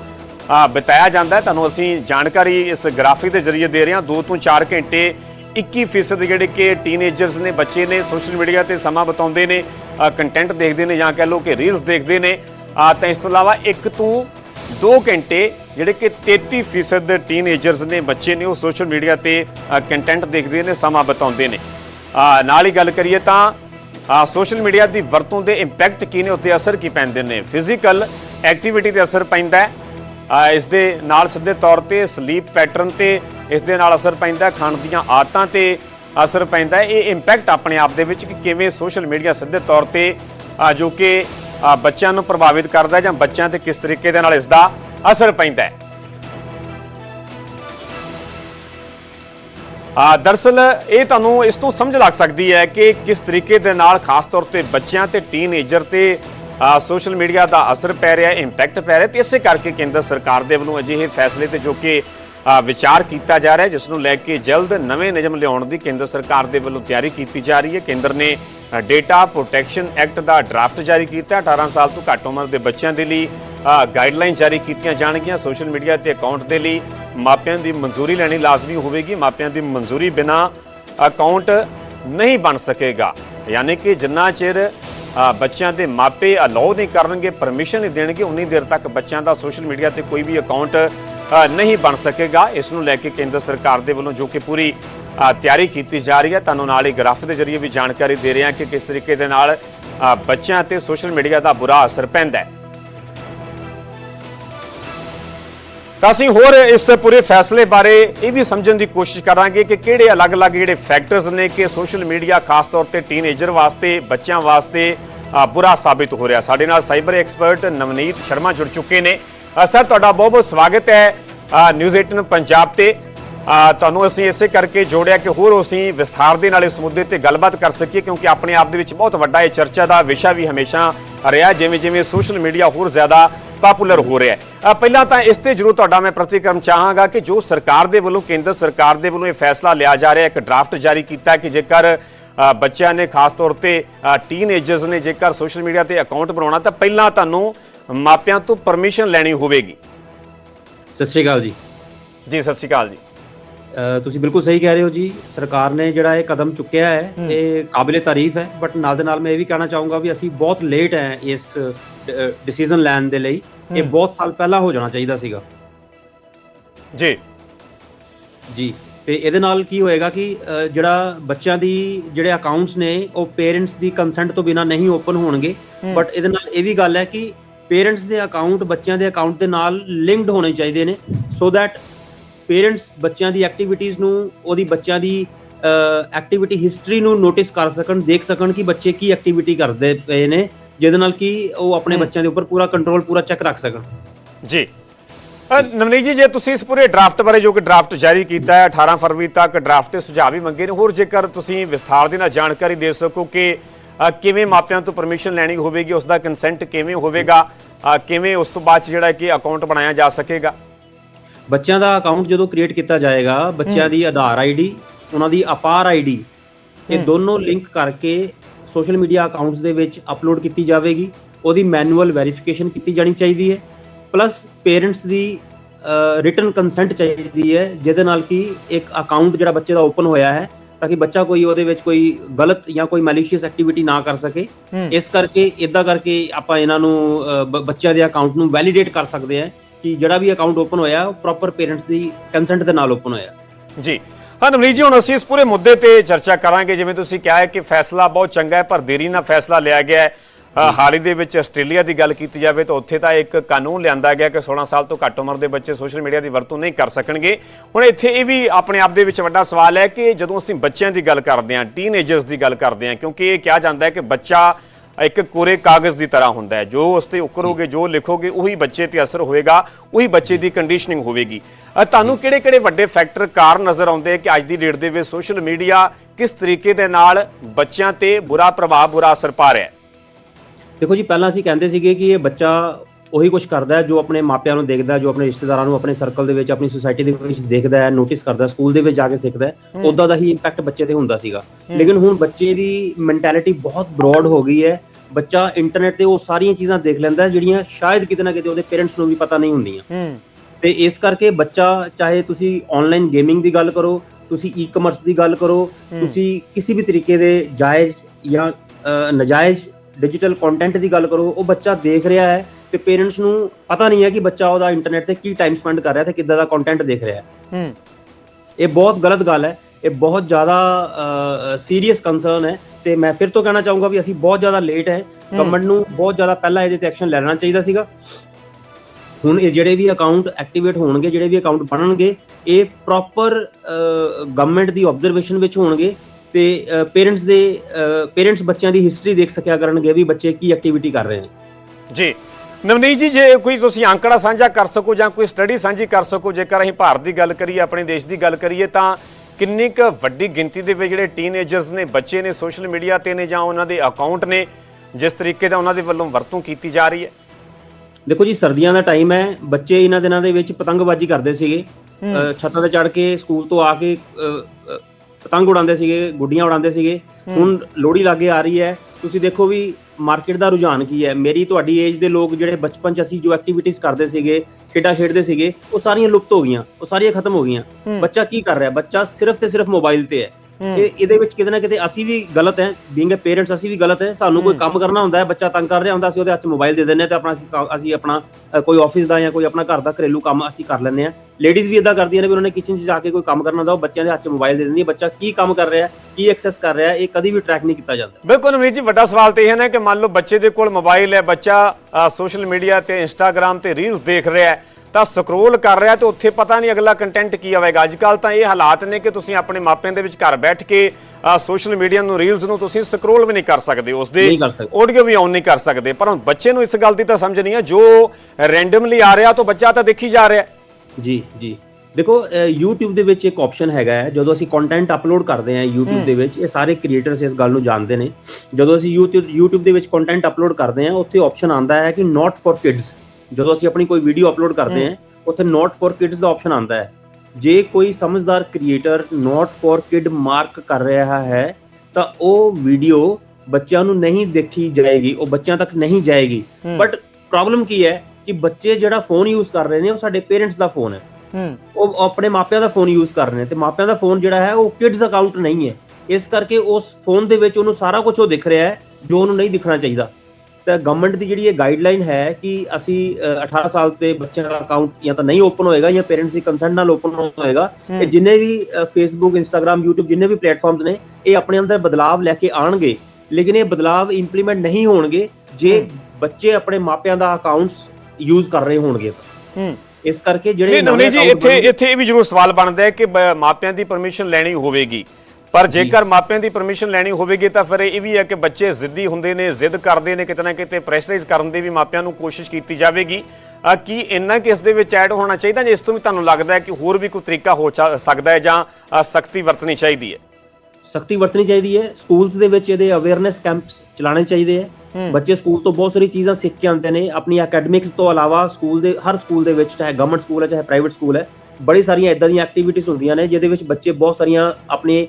ਬਿਤਾਇਆ ਜਾਂਦਾ ਹੈ। ਤੁਹਾਨੂੰ ਅਸੀਂ ਜਾਣਕਾਰੀ ਇਸ ਗ੍ਰਾਫਿਕ ਦੇ ਜ਼ਰੀਏ ਦੇ ਰਹੇ ਹਾਂ। 2 ਤੋਂ 4 ਘੰਟੇ 21% ਜਿਹੜੇ ਕਿ ਟੀਨੇਜਰਸ ਨੇ ਬੱਚੇ ਨੇ ਸੋਸ਼ਲ ਮੀਡੀਆ ਤੇ ਸਮਾਂ ਬਿਤਾਉਂਦੇ ਨੇ ਕੰਟੈਂਟ ਦੇਖਦੇ ਨੇ ਜਾਂ ਕਹਿ ਲਓ ਕਿ ਰੀਲਸ ਦੇਖਦੇ ਨੇ। ਅ, ਤਾਂ ਇਸ ਤੋਂ ਇਲਾਵਾ 1 ਤੋਂ 2 ਘੰਟੇ ਜਿਹੜੇ ਕਿ 33% ਟੀਨੇਜਰਸ ਨੇ ਬੱਚੇ ਨੇ ਉਹ ਸੋਸ਼ਲ ਮੀਡੀਆ ਤੇ ਕੰਟੈਂਟ ਦੇਖਦੇ ਨੇ ਸਮਾਂ ਬਿਤਾਉਂਦੇ ਨੇ। ਨਾਲ ਹੀ ਗੱਲ ਕਰੀਏ ਤਾਂ ਸੋਸ਼ਲ ਮੀਡੀਆ ਦੀ ਵਰਤੋਂ ਦੇ ਇੰਪੈਕਟ ਕੀ ਨੇ, ਉੱਤੇ ਅਸਰ ਕੀ ਪੈਂਦੇ ਨੇ? ਫਿਜ਼ੀਕਲ ਐਕਟੀਵਿਟੀ ਤੇ ਅਸਰ ਪੈਂਦਾ ਹੈ। ਇਸ ਦੇ ਨਾਲ ਸਿੱਧੇ ਤੌਰ ਤੇ ਸਲੀਪ ਪੈਟਰਨ ਤੇ ਇਸ ਦੇ ਨਾਲ ਅਸਰ ਪੈਂਦਾ ਖਾਣ ਦੀਆਂ ਆਦਤਾਂ ਤੇ ਅਸਰ ਪੈਂਦਾ ਇਹ ਇੰਪੈਕਟ ਆਪਣੇ ਆਪ ਦੇ ਵਿੱਚ ਕਿ ਕਿਵੇਂ ਸੋਸ਼ਲ ਮੀਡੀਆ ਸਿੱਧੇ ਤੌਰ ਤੇ ਜੋ ਕਿ ਬੱਚਿਆਂ ਨੂੰ ਪ੍ਰਭਾਵਿਤ ਕਰਦਾ ਜਾਂ ਬੱਚਿਆਂ ਤੇ ਕਿਸ ਤਰੀਕੇ ਦੇ ਨਾਲ ਇਸ ਦਾ ਅਸਰ ਪੈਂਦਾ ਹੈ। ਦਰਸਲ ਇਹ ਤੁਹਾਨੂੰ ਇਸ ਤੋਂ ਸਮਝ ਲੱਗ ਸਕਦੀ ਹੈ ਕਿ ਕਿਸ ਤਰੀਕੇ ਦੇ ਨਾਲ ਖਾਸ ਤੌਰ ਤੇ ਬੱਚਿਆਂ ਤੇ ਟੀਨੇਜਰ ਤੇ ਸੋਸ਼ਲ ਮੀਡੀਆ ਦਾ ਅਸਰ ਪੈ ਰਿਹਾ ਹੈ ਇੰਪੈਕਟ ਪੈ ਰਿਹਾ, ਤੇ ਇਸੇ ਕਰਕੇ ਕੇਂਦਰ ਸਰਕਾਰ ਦੇ ਵੱਲੋਂ ਅਜਿਹੇ ਫੈਸਲੇ ਤੇ ਜੋ ਕਿ ਵਿਚਾਰ ਕੀਤਾ ਜਾ ਰਿਹਾ ਹੈ ਜਿਸ ਨੂੰ ਲੈ ਕੇ ਜਲਦ ਨਵੇਂ ਨਿਯਮ ਲਿਆਉਣ ਦੀ ਕੇਂਦਰ ਸਰਕਾਰ ਦੇ ਵੱਲੋਂ ਤਿਆਰੀ ਕੀਤੀ ਜਾ ਰਹੀ ਹੈ ਕੇਂਦਰ ਨੇ ਡੇਟਾ ਪ੍ਰੋਟੈਕਸ਼ਨ ਐਕਟ ਦਾ ਡਰਾਫਟ ਜਾਰੀ ਕੀਤਾ ਹੈ। 18 ਸਾਲ ਤੋਂ ਘੱਟ ਉਮਰ ਦੇ ਬੱਚਿਆਂ ਦੇ ਲਈ ਗਾਈਡਲਾਈਨ ਜਾਰੀ ਕੀਤੀਆਂ ਜਾਣਗੀਆਂ ਸੋਸ਼ਲ ਮੀਡੀਆ ਤੇ ਅਕਾਊਂਟ ਦੇ ਲਈ। ਮਾਪਿਆਂ ਦੀ ਮਨਜ਼ੂਰੀ ਲੈਣੀ ਲਾਜ਼ਮੀ ਹੋਵੇਗੀ। ਮਾਪਿਆਂ ਦੀ ਮਨਜ਼ੂਰੀ ਬਿਨਾ ਅਕਾਊਂਟ ਨਹੀਂ ਬਣ ਸਕੇਗਾ। ਯਾਨੀ ਕਿ ਜਿੰਨਾ ਚਿਰ ਬੱਚਿਆਂ ਦੇ ਮਾਪੇ ਅਲਾਉ ਨਹੀਂ ਕਰਨਗੇ ਪਰਮਿਸ਼ਨ ਨਹੀਂ ਦੇਣਗੇ, ਉਨੀ ਦੇਰ ਤੱਕ ਬੱਚਿਆਂ ਦਾ ਸੋਸ਼ਲ ਮੀਡੀਆ ਤੇ ਕੋਈ ਵੀ ਅਕਾਊਂਟ ਨਹੀਂ ਬਣ ਸਕੇਗਾ। ਇਸ ਨੂੰ ਲੈ ਕੇ ਕੇਂਦਰ ਸਰਕਾਰ ਦੇ ਵੱਲੋਂ ਜੋ ਕਿ ਪੂਰੀ ਤਿਆਰੀ ਕੀਤੀ ਜਾ ਰਹੀ ਹੈ, ਤੁਹਾਨੂੰ ਨਾਲ ਹੀ ਗ੍ਰਾਫ ਦੇ ਜ਼ਰੀਏ ਵੀ ਜਾਣਕਾਰੀ ਦੇ ਰਹੇ ਹਾਂ ਕਿ ਕਿਸ ਤਰੀਕੇ ਦੇ ਨਾਲ ਬੱਚਿਆਂ ਤੇ ਸੋਸ਼ਲ ਮੀਡੀਆ ਦਾ ਬੁਰਾ ਅਸਰ ਪੈਂਦਾ ਹੈ। ਤਾਂ ਅਸੀਂ ਹੋਰ ਇਸ ਪੂਰੇ ਫੈਸਲੇ ਬਾਰੇ ਇਹ ਵੀ ਸਮਝਣ ਦੀ ਕੋਸ਼ਿਸ਼ ਕਰਾਂਗੇ ਕਿ ਕਿਹੜੇ ਅਲੱਗ-ਅਲੱਗ ਜਿਹੜੇ ਫੈਕਟਰਸ ਨੇ ਕਿ ਸੋਸ਼ਲ ਮੀਡੀਆ ਖਾਸ ਤੌਰ ਤੇ ਟੀਨੇਜਰ ਵਾਸਤੇ, ਬੱਚਿਆਂ ਵਾਸਤੇ ਬੁਰਾ ਸਾਬਿਤ ਹੋ ਰਿਹਾ। ਸਾਡੇ ਨਾਲ ਸਾਈਬਰ ਐਕਸਪਰਟ ਨਵਨੀਤ ਸ਼ਰਮਾ ਜੁੜ ਚੁੱਕੇ ਨੇ। ਸਰ, ਤੁਹਾਡਾ ਬਹੁਤ-ਬਹੁਤ ਸਵਾਗਤ ਹੈ ਨਿਊਜ਼ 18 ਪੰਜਾਬ ਤੇ। ਤੁਹਾਨੂੰ ਅਸੀਂ ਇਸੇ ਕਰਕੇ ਜੋੜਿਆ ਕਿ ਹੋਰ ਅਸੀਂ ਵਿਸਥਾਰ ਦੇ ਨਾਲ ਇਸ ਮੁੱਦੇ ਤੇ ਗੱਲਬਾਤ ਕਰ ਸਕੀਏ, ਕਿਉਂਕਿ ਆਪਣੇ ਆਪ ਦੇ ਵਿੱਚ ਬਹੁਤ ਵੱਡਾ ਇਹ ਚਰਚਾ ਦਾ ਵਿਸ਼ਾ ਵੀ ਹਮੇਸ਼ਾ ਰਿਹਾ। ਜਿਵੇਂ ਜਿਵੇਂ ਸੋਸ਼ਲ ਮੀਡੀਆ ਹੋਰ ਜ਼ਿਆਦਾ ਪਾਪੂਲਰ ਹੋ ਰਿਹਾ ਹੈ। ਪਹਿਲਾਂ ਤਾਂ ਇਸ ਤੇ ਜ਼ਰੂਰ ਤੁਹਾਡਾ ਮੈਂ ਪ੍ਰਤੀਕਰਮ ਚਾਹਾਂਗਾ ਕਿ ਜੋ ਸਰਕਾਰ ਦੇ ਵੱਲੋਂ ਕੇਂਦਰ ਸਰਕਾਰ ਦੇ ਵੱਲੋਂ ਇਹ ਫੈਸਲਾ ਲਿਆ ਜਾ ਰਿਹਾ ਹੈ ਇੱਕ ਡਰਾਫਟ ਜਾਰੀ ਕੀਤਾ ਹੈ ਕਿ ਜੇਕਰ ਬੱਚਿਆਂ ਨੇ ਖਾਸ ਤੌਰ ਤੇ ਟੀਨੇਜਰਸ ਨੇ ਜੇਕਰ ਸੋਸ਼ਲ ਮੀਡੀਆ ਤੇ ਅਕਾਊਂਟ ਬਣਾਉਣਾ ਤਾਂ ਪਹਿਲਾਂ ਤੁਹਾਨੂੰ ਮਾਪਿਆਂ ਤੋਂ ਪਰਮਿਸ਼ਨ ਲੈਣੀ ਹੋਵੇਗੀ। ਸਤਿ ਸ਼੍ਰੀ ਅਕਾਲ ਜੀ। ਜੀ ਸਤਿ ਸ਼੍ਰੀ ਅਕਾਲ ਜੀ। ਤੁਸੀਂ ਬਿਲਕੁਲ ਸਹੀ ਕਹਿ ਰਹੇ ਹੋ ਜੀ ਸਰਕਾਰ ਨੇ ਜਿਹੜਾ ਇਹ ਕਦਮ ਚੁੱਕਿਆ ਹੈ ਇਹ ਕਾਬਿਲੇ ਤਾਰੀਫ ਹੈ ਬਟ ਨਾਲ ਦੇ ਨਾਲ ਮੈਂ ਇਹ ਵੀ ਕਹਿਣਾ ਚਾਹੂੰਗਾ ਵੀ ਅਸੀਂ ਬਹੁਤ ਲੇਟ ਹੈ ਇਸ ਡਿਸੀਜਨ ਲੈਣ ਦੇ ਲਈ। ਇਹ ਬਹੁਤ ਸਾਲ ਪਹਿਲਾਂ ਹੋ ਜਾਣਾ ਚਾਹੀਦਾ ਸੀਗਾ। ਜੀ। ਜੀ। ਤੇ ਇਹਦੇ ਨਾਲ ਕੀ ਹੋਏਗਾ ਕਿ ਜਿਹੜਾ ਬੱਚਿਆਂ ਦੀ ਜਿਹੜੇ ਅਕਾਊਂਟਸ ਨੇ ਉਹ ਪੇਰੈਂਟਸ ਦੀ ਕੰਸੈਂਟ ਤੋਂ ਬਿਨਾ ਨਹੀਂ ਓਪਨ ਹੋਣਗੇ। ਬਟ ਇਹਦੇ ਨਾਲ ਇਹ ਵੀ ਗੱਲ ਹੈ ਕਿ ਪੇਰੈਂਟਸ ਦੇ ਅਕਾਊਂਟ ਬੱਚਿਆਂ ਦੇ ਅਕਾਊਂਟ ਦੇ ਨਾਲ ਲਿੰਕਡ ਹੋਣੇ ਚਾਹੀਦੇ ਨੇ ਸੋ ਥੈਟ ਪੇਰੈਂਟਸ ਬੱਚਿਆਂ ਦੀ ਐਕਟੀਵਿਟੀਜ਼ ਨੂੰ ਉਹਦੀ ਬੱਚਿਆਂ ਦੀ ਐਕਟੀਵਿਟੀ ਹਿਸਟਰੀ ਨੂੰ ਨੋਟਿਸ ਕਰ ਸਕਣ ਦੇਖ ਸਕਣ ਕਿ ਬੱਚੇ ਕੀ ਐਕਟੀਵਿਟੀ ਕਰਦੇ ਪਏ ਨੇ ਜਿਹਦੇ ਨਾਲ ਕਿ ਉਹ ਆਪਣੇ। ਬੱਚਿਆਂ ਦੇ ਉੱਪਰ ਪੂਰਾ ਕੰਟਰੋਲ ਪੂਰਾ ਚੈੱਕ ਰੱਖ ਸਕਣ। ਜੀ। ਨਵਨੀਤ ਜੀ ਜੇ ਤੁਸੀਂ ਇਸ ਪੂਰੇ ਡਰਾਫਟ ਬਾਰੇ ਜੋ ਕਿ ਡਰਾਫਟ ਜਾਰੀ ਕੀਤਾ ਹੈ 18 ਫਰਵਰੀ ਤੱਕ ਡਰਾਫਟ ਤੇ ਸੁਝਾਅ ਵੀ ਮੰਗੇ ਨੇ ਹੋਰ ਜੇਕਰ ਤੁਸੀਂ ਵਿਸਥਾਰ ਦੇ ਨਾਲ ਜਾਣਕਾਰੀ ਦੇ ਸਕੋ ਕਿ ਕਿਵੇਂ ਮਾਪਿਆਂ ਤੋਂ ਪਰਮਿਸ਼ਨ ਲੈਣੀ ਹੋਵੇਗੀ ਉਸ ਦਾ ਕੰਸੈਂਟ ਕਿਵੇਂ ਹੋਵੇਗਾ ਕਿਵੇਂ ਉਸ ਤੋਂ ਬਾਅਦ ਜਿਹੜਾ ਕਿ ਅਕਾਊਂਟ ਬਣਾਇਆ ਜਾ ਸਕੇਗਾ। ਬੱਚਿਆਂ ਦਾ ਅਕਾਊਂਟ ਜਦੋਂ ਕ੍ਰੀਏਟ ਕੀਤਾ ਜਾਏਗਾ ਬੱਚਿਆਂ ਦੀ ਆਧਾਰ ਆਈਡੀ ਉਹਨਾਂ ਦੀ ਅਪਾਰ ਆਈਡੀ ਇਹ। ਦੋਨੋਂ ਲਿੰਕ ਕਰਕੇ ਸੋਸ਼ਲ ਮੀਡੀਆ ਅਕਾਊਂਟਸ ਦੇ ਵਿੱਚ ਅਪਲੋਡ ਕੀਤੀ ਜਾਵੇਗੀ। ਉਹਦੀ ਮੈਨੂਅਲ ਵੈਰੀਫਿਕੇਸ਼ਨ ਕੀਤੀ ਜਾਣੀ ਚਾਹੀਦੀ ਹੈ। ਪਲੱਸ ਪੇਰੈਂਟਸ ਦੀ ਰਿਟਨ ਕੰਸੈਂਟ ਚਾਹੀਦੀ ਹੈ ਜਿਹਦੇ ਨਾਲ ਕਿ ਇੱਕ ਅਕਾਊਂਟ ਜਿਹੜਾ ਬੱਚੇ ਦਾ ਓਪਨ ਹੋਇਆ ਹੈ ਤਾਂ ਕਿ ਬੱਚਾ ਕੋਈ ਉਹਦੇ ਵਿੱਚ ਕੋਈ ਗਲਤ ਜਾਂ ਕੋਈ ਮੈਲੀਸ਼ੀਅਸ ਐਕਟੀਵਿਟੀ ਨਾ ਕਰ ਸਕੇ। ਇਸ ਕਰਕੇ ਇਦਾਂ ਕਰਕੇ ਆਪਾਂ ਇਹਨਾਂ ਨੂੰ ਬੱਚਿਆਂ ਦੇ ਅਕਾਊਂਟ ਨੂੰ ਵੈਲੀਡੇਟ ਕਰ ਸਕਦੇ ਹਾਂ। ਕਿ ਜਿਹੜਾ ਵੀ ਅਕਾਊਂਟ ਓਪਨ ਹੋਇਆ ਉਹ ਪ੍ਰੋਪਰ ਪੇਰੈਂਟਸ ਦੀ ਕੰਸੈਂਟ ਦੇ ਨਾਲ ਓਪਨ ਹੋਇਆ। ਜੀ। ਹਾਂ ਨਵਨੀਤ ਜੀ ਹੁਣ ਅਸੀਂ ਇਸ ਪੂਰੇ ਮੁੱਦੇ ਤੇ ਚਰਚਾ ਕਰਾਂਗੇ। ਜਿਵੇਂ ਤੁਸੀਂ ਕਿਹਾ ਹੈ ਕਿ ਫੈਸਲਾ ਬਹੁਤ ਚੰਗਾ ਹੈ ਪਰ ਦੇਰੀ ਨਾਲ ਫੈਸਲਾ ਲਿਆ ਗਿਆ ਹੈ। ਹਾਲ ਦੇ ਵਿੱਚ ਆਸਟ੍ਰੇਲੀਆ ਦੀ ਗੱਲ ਕੀਤੀ ਜਾਵੇ ਤਾਂ ਉੱਥੇ ਤਾਂ ਇੱਕ ਕਾਨੂੰਨ ਲਿਆਂਦਾ ਗਿਆ ਕਿ 16 ਸਾਲ ਤੋਂ ਘੱਟ ਉਮਰ ਦੇ ਬੱਚੇ ਸੋਸ਼ਲ ਮੀਡੀਆ ਦੀ ਵਰਤੋਂ ਨਹੀਂ ਕਰ ਸਕਣਗੇ। ਹੁਣ ਇੱਥੇ ਇਹ ਵੀ ਆਪਣੇ ਆਪ ਦੇ ਵਿੱਚ ਵੱਡਾ ਸਵਾਲ ਹੈ ਕਿ ਜਦੋਂ ਅਸੀਂ ਬੱਚਿਆਂ ਦੀ ਗੱਲ ਕਰਦੇ ਹਾਂ ਟੀਨੇਜਰਸ ਦੀ ਗੱਲ ਕਰਦੇ ਹਾਂ ਕਿਉਂਕਿ ਇਹ ਕਿਹਾ ਜਾਂਦਾ ਹੈ ਕਿ ਬੱਚਾ ਇੱਕ ਕੋਰੇ ਕਾਗਜ਼ ਦੀ ਤਰ੍ਹਾਂ ਹੁੰਦਾ ਹੈ। ਜੋ ਉਸ ਤੇ ਉਕਰੋਗੇ ਜੋ ਲਿਖੋਗੇ ਉਹੀ ਬੱਚੇ ਤੇ ਅਸਰ ਹੋਏਗਾ ਉਹੀ ਬੱਚੇ ਦੀ ਕੰਡੀਸ਼ਨਿੰਗ ਹੋਵੇਗੀ। ਤੁਹਾਨੂੰ ਕਿਹੜੇ-ਕਿਹੜੇ ਵੱਡੇ ਫੈਕਟਰ ਕਾਰਨ ਨਜ਼ਰ ਆਉਂਦੇ ਕਿ ਅੱਜ ਦੀ ਡੇਟ ਦੇ ਵਿੱਚ ਸੋਸ਼ਲ ਮੀਡੀਆ ਕਿਸ ਤਰੀਕੇ ਦੇ ਨਾਲ ਬੱਚਿਆਂ ਤੇ ਬੁਰਾ ਪ੍ਰਭਾਵ ਬੁਰਾ ਅਸਰ ਪਾ ਰਿਹਾ ਹੈ? ਦੇਖੋ ਜੀ ਪਹਿਲਾਂ ਅਸੀਂ ਕਹਿੰਦੇ ਸੀਗੇ ਕਿ ਇਹ ਬੱਚਾ ਉਹੀ ਕੁਝ ਕਰਦਾ ਹੈ ਜੋ ਆਪਣੇ ਮਾਪਿਆਂ ਨੂੰ ਦੇਖਦਾ ਹੈ ਜੋ ਆਪਣੇ ਰਿਸ਼ਤੇਦਾਰਾਂ ਨੂੰ ਆਪਣੇ ਸਰਕਲ ਦੇ ਵਿੱਚ ਆਪਣੀ ਸੁਸਾਇਟੀ ਦੇ ਵਿੱਚ ਦੇਖਦਾ ਹੈ ਨੋਟਿਸ ਕਰਦਾ ਹੈ ਸਕੂਲ ਦੇ ਵਿੱਚ ਜਾ ਕੇ ਸਿੱਖਦਾ ਹੈ ਉਦਾਂ ਦਾ ਹੀ ਇੰਪੈਕਟ ਬੱਚੇ ਤੇ ਹੁੰਦਾ ਸੀਗਾ। ਲੇਕਿਨ ਹੁਣ ਬੱਚੇ ਦੀ ਮੈਂਟੈਲਿਟੀ ਬਹੁਤ ਬ੍ਰੌਡ ਹੋ ਗਈ ਹੈ। ਬੱਚਾ ਇੰਟਰਨੈਟ ਤੇ ਉਹ ਸਾਰੀਆਂ ਚੀਜ਼ਾਂ ਦੇਖ ਲੈਂਦਾ ਜਿਹੜੀਆਂ ਸ਼ਾਇਦ ਕਿਤੇ ਨਾ ਕਿਤੇ ਉਹਦੇ ਪੇਰੈਂਟਸ ਨੂੰ ਵੀ ਪਤਾ ਨਹੀਂ ਹੁੰਦੀਆਂ। ਹੂੰ। ਤੇ ਇਸ ਕਰਕੇ ਬੱਚਾ ਚਾਹੇ ਤੁਸੀਂ ਆਨਲਾਈਨ ਗੇਮਿੰਗ ਦੀ ਗੱਲ ਕਰੋ ਤੁਸੀਂ ਈ-ਕਮਰਸ ਦੀ ਗੱਲ ਕਰੋ। ਤੁਸੀਂ ਕਿਸੇ ਵੀ ਤਰੀਕੇ ਦੇ ਜਾਇਜ਼ ਜਾਂ ਨਜਾਇਜ਼ ਡਿਜੀਟਲ ਕੰਟੈਂਟ ਦੀ ਗੱਲ ਕਰੋ ਉਹ ਬੱਚਾ ਦੇਖ ਰਿਹਾ ਹੈ ਤੇ ਪੇਰੈਂਟਸ ਨੂੰ ਪਤਾ ਨਹੀਂ ਹੈ ਕਿ ਬੱਚਾ ਉਹਦਾ ਇੰਟਰਨੈਟ ਤੇ ਕੀ ਟਾਈਮ ਸਪੈਂਡ ਕਰ ਰਿਹਾ ਤੇ ਕਿੱਦਾਂ ਦਾ ਕੰਟੈਂਟ ਦੇਖ ਰਿਹਾ ਹੂੰ। ਇਹ ਬਹੁਤ ਗਲਤ ਗੱਲ ਹੈ। ਇਹ ਬਹੁਤ ਜ਼ਿਆਦਾ ਸੀਰੀਅਸ ਕੰਸਰਨ ਹੈ ਤੇ ਮੈਂ ਫਿਰ ਤੋਂ ਕਹਿਣਾ ਚਾਹੂੰਗਾ ਵੀ ਅਸੀਂ ਬਹੁਤ ਜ਼ਿਆਦਾ ਲੇਟ ਹੈ। ਗਵਰਨਮੈਂਟ ਨੂੰ ਬਹੁਤ ਜ਼ਿਆਦਾ ਪਹਿਲਾਂ ਇਹਦੇ ਤੇ ਐਕਸ਼ਨ ਲੈਣਾ ਚਾਹੀਦਾ ਸੀਗਾ। ਹੁਣ ਇਹ ਜਿਹੜੇ ਵੀ ਅਕਾਊਂਟ ਐਕਟੀਵੇਟ ਹੋਣਗੇ ਜਿਹੜੇ ਵੀ ਅਕਾਊਂਟ ਬਣਨਗੇ ਇਹ ਪ੍ਰੋਪਰ ਗਵਰਨਮੈਂਟ ਦੀ ਆਬਜ਼ਰਵੇਸ਼ਨ ਵਿੱਚ ਹੋਣਗੇ ਤੇ ਪੇਰੈਂਟਸ ਦੇ ਪੇਰੈਂਟਸ ਬੱਚਿਆਂ ਦੀ ਹਿਸਟਰੀ ਦੇਖ ਸਕਿਆ ਕਰਨਗੇ ਵੀ ਬੱਚੇ ਕੀ ਐਕਟੀਵਿਟੀ ਕਰ ਰਹੇ ਨੇ। ਜੀ। ਨਵਨੀਤ ਜੀ ਜੇ ਕੋਈ ਤੁਸੀਂ ਅੰਕੜਾ ਸਾਂਝਾ ਕਰ ਸਕੋ ਜਾਂ ਕੋਈ ਸਟੱਡੀ ਸਾਂਝੀ ਕਰ ਸਕੋ ਜੇਕਰ ਅਸੀਂ ਭਾਰਤ ਦੀ ਗੱਲ ਕਰੀਏ ਆਪਣੇ ਦੇਸ਼ ਦੀ ਗੱਲ ਕਰੀਏ ਤਾਂ ਕਿੰਨੀ ਕੁ ਵੱਡੀ ਗਿਣਤੀ ਦੇ ਵਿੱਚ ਜਿਹੜੇ ਟੀਨੇਜਰਸ ਨੇ ਬੱਚੇ ਨੇ ਸੋਸ਼ਲ ਮੀਡੀਆ ਤੇ ਨੇ ਜਾਂ ਉਹਨਾਂ ਦੇ ਅਕਾਊਂਟ ਨੇ ਜਿਸ ਤਰੀਕੇ ਦਾ ਉਹਨਾਂ ਦੇ ਵੱਲੋਂ ਵਰਤੋਂ ਕੀਤੀ ਜਾ ਰਹੀ ਹੈ? ਦੇਖੋ ਜੀ ਸਰਦੀਆਂ ਦਾ ਟਾਈਮ ਹੈ ਬੱਚੇ ਇਹਨਾਂ ਦਿਨਾਂ ਦੇ ਵਿੱਚ ਪਤੰਗਬਾਜ਼ੀ ਕਰਦੇ ਸੀਗੇ। ਛੱਤਾਂ ਤੇ ਚੜ੍ਹ ਕੇ ਸਕੂਲ ਤੋਂ ਆ ਕੇ ਪਤੰਗ ਉਡਾਉਂਦੇ ਸੀਗੇ ਗੁੱਡੀਆਂ ਉਡਾਉਂਦੇ ਸੀਗੇ। ਹੁਣ ਲੋਹੜੀ ਲਾਗੇ ਆ ਰਹੀ ਹੈ। ਤੁਸੀਂ ਦੇਖੋ ਵੀ ਮਾਰਕੀਟ ਦਾ ਰੁਝਾਨ ਕੀ ਹੈ। ਮੇਰੀ ਤੁਹਾਡੀ ਏਜ ਦੇ ਲੋਕ ਜਿਹੜੇ ਬਚਪਨ 'ਚ ਅਸੀਂ ਜੋ ਐਕਟੀਵਿਟੀਜ਼ ਕਰਦੇ ਸੀਗੇ ਖੇਡਾਂ ਖੇਡਦੇ ਸੀਗੇ ਉਹ ਸਾਰੀਆਂ ਲੁਪਤ ਹੋ ਗਈਆਂ। ਉਹ ਸਾਰੀਆਂ ਖਤਮ ਹੋ ਗਈਆਂ। ਬੱਚਾ ਕੀ ਕਰ ਰਿਹਾ? ਬੱਚਾ ਸਿਰਫ ਤੇ ਸਿਰਫ ਮੋਬਾਈਲ ਤੇ ਹੈ। ਇਹ ਇਹਦੇ ਵਿੱਚ ਕਿਤੇ ਨਾ ਕਿਤੇ ਅਸੀਂ ਵੀ ਗਲਤ ਹੈ ਬੀਇੰਗ ਅ ਪੇਰੈਂਟਸ ਅਸੀਂ ਵੀ ਗਲਤ ਹੈ ਸਾਨੂੰ ਕੋਈ ਕੰਮ ਕਰਨਾ ਹੁੰਦਾ ਹੈ ਬੱਚਾ ਤੰਗ ਕਰ ਰਿਹਾ ਹੁੰਦਾ ਅਸੀਂ ਉਹਦੇ ਹੱਥ ਮੋਬਾਈਲ ਦੇ ਦਿੰਦੇ ਹਾਂ ਤੇ ਆਪਣਾ ਅਸੀਂ ਕ- ਅਸੀਂ ਆਪਣਾ ਅ, ਕੋਈ ਆਫਿਸ ਦਾ ਜਾਂ ਕੋਈ ਆਪਣਾ ਘਰ ਦਾ ਘਰੇਲੂ ਕੰਮ ਅਸੀਂ ਕਰ ਲੈਂਦੇ ਹਾਂ। ਲੇਡੀਜ਼ ਵੀ ਇਦਾਂ ਕਰਦੀਆਂ ਨੇ ਵੀ ਉਹਨਾਂ ਨੇ ਕਿਚਨ 'ਚ ਜਾ ਕੇ ਕੋਈ ਕੰਮ ਕਰਨਾ ਹੁੰਦਾ ਉਹ ਬੱਚਿਆਂ ਦੇ ਹੱਥ 'ਚ ਮੋਬਾਈਲ ਦੇ ਦਿੰਦੀ ਹੈ ਬੱਚਾ ਕੀ ਕੰਮ ਕਰ ਰਿਹਾ ਹੈ ਕੀ ਐਕਸੈਸ ਕਰ ਰਿਹਾ ਹੈ ਇਹ ਕਦੀ ਵੀ ਟਰੈਕ ਨਹੀਂ ਕੀਤਾ ਜਾਂਦਾ। ਬਿਲਕੁਲ ਨਵਨੀਤ ਜੀ ਵੱਡਾ ਸਵਾਲ ਤੇ ਇਹ ਹੈ ਨਾ ਕਿ ਮੰਨ ਲਓ ਬੱਚੇ ਦੇ ਕੋਲ ਮੋਬਾਈਲ ਹੈ ਬੱਚਾ ਸੋਸ਼ਲ ਮੀਡੀਆ ਤੇ ਇੰਸਟਾਗ੍ਰam ਤੇ ਰੀਲਸ ਦੇਖ ਰਿਹਾ ਹੈ ਤਾਂ ਸਕਰੋਲ ਕਰ ਰਿਹਾ ਤੇ ਉੱਥੇ ਪਤਾ ਨਹੀਂ ਅਗਲਾ ਕੰਟੈਂਟ ਕੀ ਆਵੇਗਾ। ਅੱਜ ਕੱਲ ਤਾਂ ਇਹ ਹਾਲਾਤ ਨੇ ਕਿ ਤੁਸੀਂ ਆਪਣੇ ਮਾਪਿਆਂ ਦੇ ਵਿੱਚ ਘਰ ਬੈਠ ਕੇ ਸੋਸ਼ਲ ਮੀਡੀਆ ਨੂੰ ਰੀਲਸ ਨੂੰ ਤੁਸੀਂ ਸਕਰੋਲ ਵੀ ਨਹੀਂ ਕਰ ਸਕਦੇ ਉਸ ਦੇ। ਆਡੀਓ ਵੀ ਆਨ ਨਹੀਂ ਕਰ ਸਕਦੇ। ਪਰ ਹੁਣ ਬੱਚੇ ਨੂੰ ਇਸ ਗੱਲ ਦੀ ਤਾਂ ਸਮਝ ਨਹੀਂ ਹੈ ਜੋ ਰੈਂਡਮਲੀ ਆ ਰਿਹਾ ਤਾਂ ਬੱਚਾ ਤਾਂ ਦੇਖੀ ਜਾ ਰਿਹਾ। ਜੀ ਜੀ। ਦੇਖੋ YouTube ਦੇ ਵਿੱਚ ਇੱਕ ਆਪਸ਼ਨ ਹੈਗਾ ਹੈ ਜਦੋਂ ਅਸੀਂ ਕੰਟੈਂਟ ਅਪਲੋਡ ਕਰਦੇ ਹਾਂ YouTube ਦੇ ਵਿੱਚ ਇਹ ਸਾਰੇ ਕ੍ਰੀਏਟਰਸ ਇਸ ਗੱਲ ਨੂੰ ਜਾਣਦੇ ਨੇ। ਜਦੋਂ ਅਸੀਂ YouTube YouTube ਦੇ ਵਿੱਚ ਕੰਟੈਂਟ ਅਪਲੋਡ ਕਰਦੇ ਹਾਂ ਉੱਥੇ ਆਪਸ਼ਨ ਆਂਦਾ ਹੈ ਕਿ ਨਾਟ ਫॉर ਕਿਡਸ ਜਦੋਂ ਅਸੀਂ ਆਪਣੀ ਕੋਈ ਵੀਡੀਓ ਅਪਲੋਡ ਕਰਦੇ ਹਾਂ ਉੱਥੇ ਨਾਟ ਫॉर ਕਿਡਸ ਦਾ ਆਪਸ਼ਨ ਆਂਦਾ ਹੈ। ਜੇ ਕੋਈ ਸਮਝਦਾਰ creator not for kid mark ਕਰ ਰਿਹਾ ਹੈ ਤਾਂ ਉਹ ਵੀਡੀਓ ਬੱਚਿਆਂ ਨੂੰ ਨਹੀਂ ਦੇਖੀ ਜਾਏਗੀ ਉਹ ਬੱਚਿਆਂ ਤੱਕ ਨਹੀਂ ਜਾਏਗੀ। ਬਟ ਪ੍ਰੋਬਲਮ ਕੀ ਹੈ ਕਿ ਬੱਚੇ ਜਿਹੜਾ ਫੋਨ ਯੂਜ਼ ਕਰ ਰਹੇ ਨੇ ਉਹ ਸਾਡੇ ਪੇਰੈਂਟਸ ਦਾ ਫੋਨ ਹੂੰ। ਉਹ ਆਪਣੇ ਮਾਪਿਆਂ ਦਾ ਫੋਨ ਯੂਜ਼ ਕਰ ਰਹੇ ਨੇ ਤੇ ਮਾਪਿਆਂ ਦਾ ਫੋਨ ਜਿਹੜਾ ਹੈ ਉਹ ਕਿਡਸ ਅਕਾਊਂਟ ਨਹੀਂ ਹੈ। ਇਸ ਕਰਕੇ ਉਸ ਫੋਨ ਦੇ ਵਿੱਚ ਉਹਨੂੰ ਸਾਰਾ ਕੁਝ ਉਹ ਦਿਖ ਰਿਹਾ ਹੈ ਜੋ ਉਹਨੂੰ ਨਹੀਂ ਦਿਖਣਾ ਚਾਹੀਦਾ। ਤਾਂ ਗਵਰਨਮੈਂਟ ਦੀ ਜਿਹੜੀ ਇਹ ਗਾਈਡਲਾਈਨ ਹੈ ਕਿ ਅਸੀਂ ਅ, 18 ਸਾਲ ਤੇ ਬੱਚਿਆਂ ਦਾ ਅਕਾਊਂਟ ਜਾਂ ਤਾਂ ਨਹੀਂ ਓਪਨ ਹੋਏਗਾ ਜਾਂ ਪੇਰੈਂਟਸ ਦੀ ਕੰਸੈਂਟ ਨਾਲ ਓਪਨ ਹੋਏਗਾ ਇਹ ਜਿੰਨੇ ਵੀ ਫੇਸਬੁੱਕ ਇੰਸਟਾਗ੍ਰam YouTube ਜਿੰਨੇ ਵੀ ਪਲੇਟਫਾਰਮਸ ਨੇ ਇਹ ਆਪਣੇ ਅੰਦਰ ਬਦਲਾਵ ਲੈ ਕੇ ਆਣਗੇ ਲੇਕਿਨ ਇਹ ਬਦਲਾਵ ਇੰਪਲੀਮੈਂਟ ਨਹੀਂ ਹੋਣਗੇ ਜੇ ਬੱਚੇ ਆਪਣੇ ਮਾਪਿਆਂ ਦਾ ਅਕਾਊਂਟਸ ਯੂਜ਼ ਕਰ ਰਹੇ ਹੋਣਗੇ ਤਾਂ। ਹੂੰ। ਇਸ ਕਰਕੇ ਜਿਹੜੇ ਨਹੀਂ ਜੀ ਇੱਥੇ ਇੱਥੇ ਇਹ ਵੀ ਜ਼ਰੂਰ ਸਵਾਲ ਬਣਦਾ ਹੈ ਕਿ ਮਾਪਿਆਂ ਦੀ ਪਰਮਿਸ਼ਨ ਲੈਣੀ ਹੋਵੇਗੀ। ਪਰ ਜੇਕਰ ਮਾਪਿਆਂ ਦੀ ਪਰਮਿਸ਼ਨ ਲੈਣੀ ਹੋਵੇਗੀ ਤਾਂ ਫਿਰ ਇਹ ਵੀ ਹੈ ਕਿ ਬੱਚੇ ਜ਼ਿੱਦੀ ਹੁੰਦੇ ਨੇ ਜ਼ਿੱਦ ਕਰਦੇ ਨੇ ਕਿਤੇ ਨਾ ਕਿਤੇ ਪ੍ਰੈਸ਼ਰਾਈਜ਼ ਕਰਨ ਦੀ ਵੀ ਮਾਪਿਆਂ ਨੂੰ ਕੋਸ਼ਿਸ਼ ਕੀਤੀ ਜਾਵੇਗੀ। ਕੀ ਇੰਨਾ ਕਿ ਇਸ ਦੇ ਵਿੱਚ ਐਡ ਹੋਣਾ ਚਾਹੀਦਾ ਜਾਂ ਇਸ ਤੋਂ ਵੀ ਤੁਹਾਨੂੰ ਲੱਗਦਾ ਹੈ ਕਿ ਹੋਰ ਵੀ ਕੋਈ ਤਰੀਕਾ ਹੋ ਸਕਦਾ ਹੈ ਜਾਂ ਸਖਤੀ ਵਰਤਣੀ ਚਾਹੀਦੀ ਹੈ? ਸਖਤੀ ਵਰਤਣੀ ਚਾਹੀਦੀ ਹੈ। ਸਕੂਲਸ ਦੇ ਵਿੱਚ ਇਹਦੇ ਅਵੇਅਰਨੈਸ ਕੈਂਪਸ ਚਲਾਉਣੇ ਚਾਹੀਦੇ ਹੈ। ਬੱਚੇ ਸਕੂਲ ਤੋਂ ਬਹੁਤ ਸਾਰੀ ਚੀਜ਼ਾਂ ਸਿੱਖ ਕੇ ਆਉਂਦੇ ਨੇ। ਆਪਣੀ ਅਕੈਡਮਿਕਸ ਤੋਂ ਇਲਾਵਾ ਸਕੂਲ ਦੇ ਹਰ ਸਕੂਲ ਦੇ ਵਿੱਚ ਚਾਹੇ ਗਵਰਨਮੈਂਟ ਸਕੂਲ ਹੈ ਚਾਹੇ ਪ੍ਰਾਈਵੇਟ ਸਕੂਲ ਹੈ ਬੜੀ ਸਾਰੀਆਂ ਇਦਾਂ ਦੀਆਂ ਐਕਟੀਵਿਟੀਜ਼ ਹੁੰਦੀਆਂ ਨੇ ਜਿਹਦੇ ਵਿੱਚ ਬੱਚੇ ਬਹੁਤ ਸਾਰੀਆਂ ਆਪਣੇ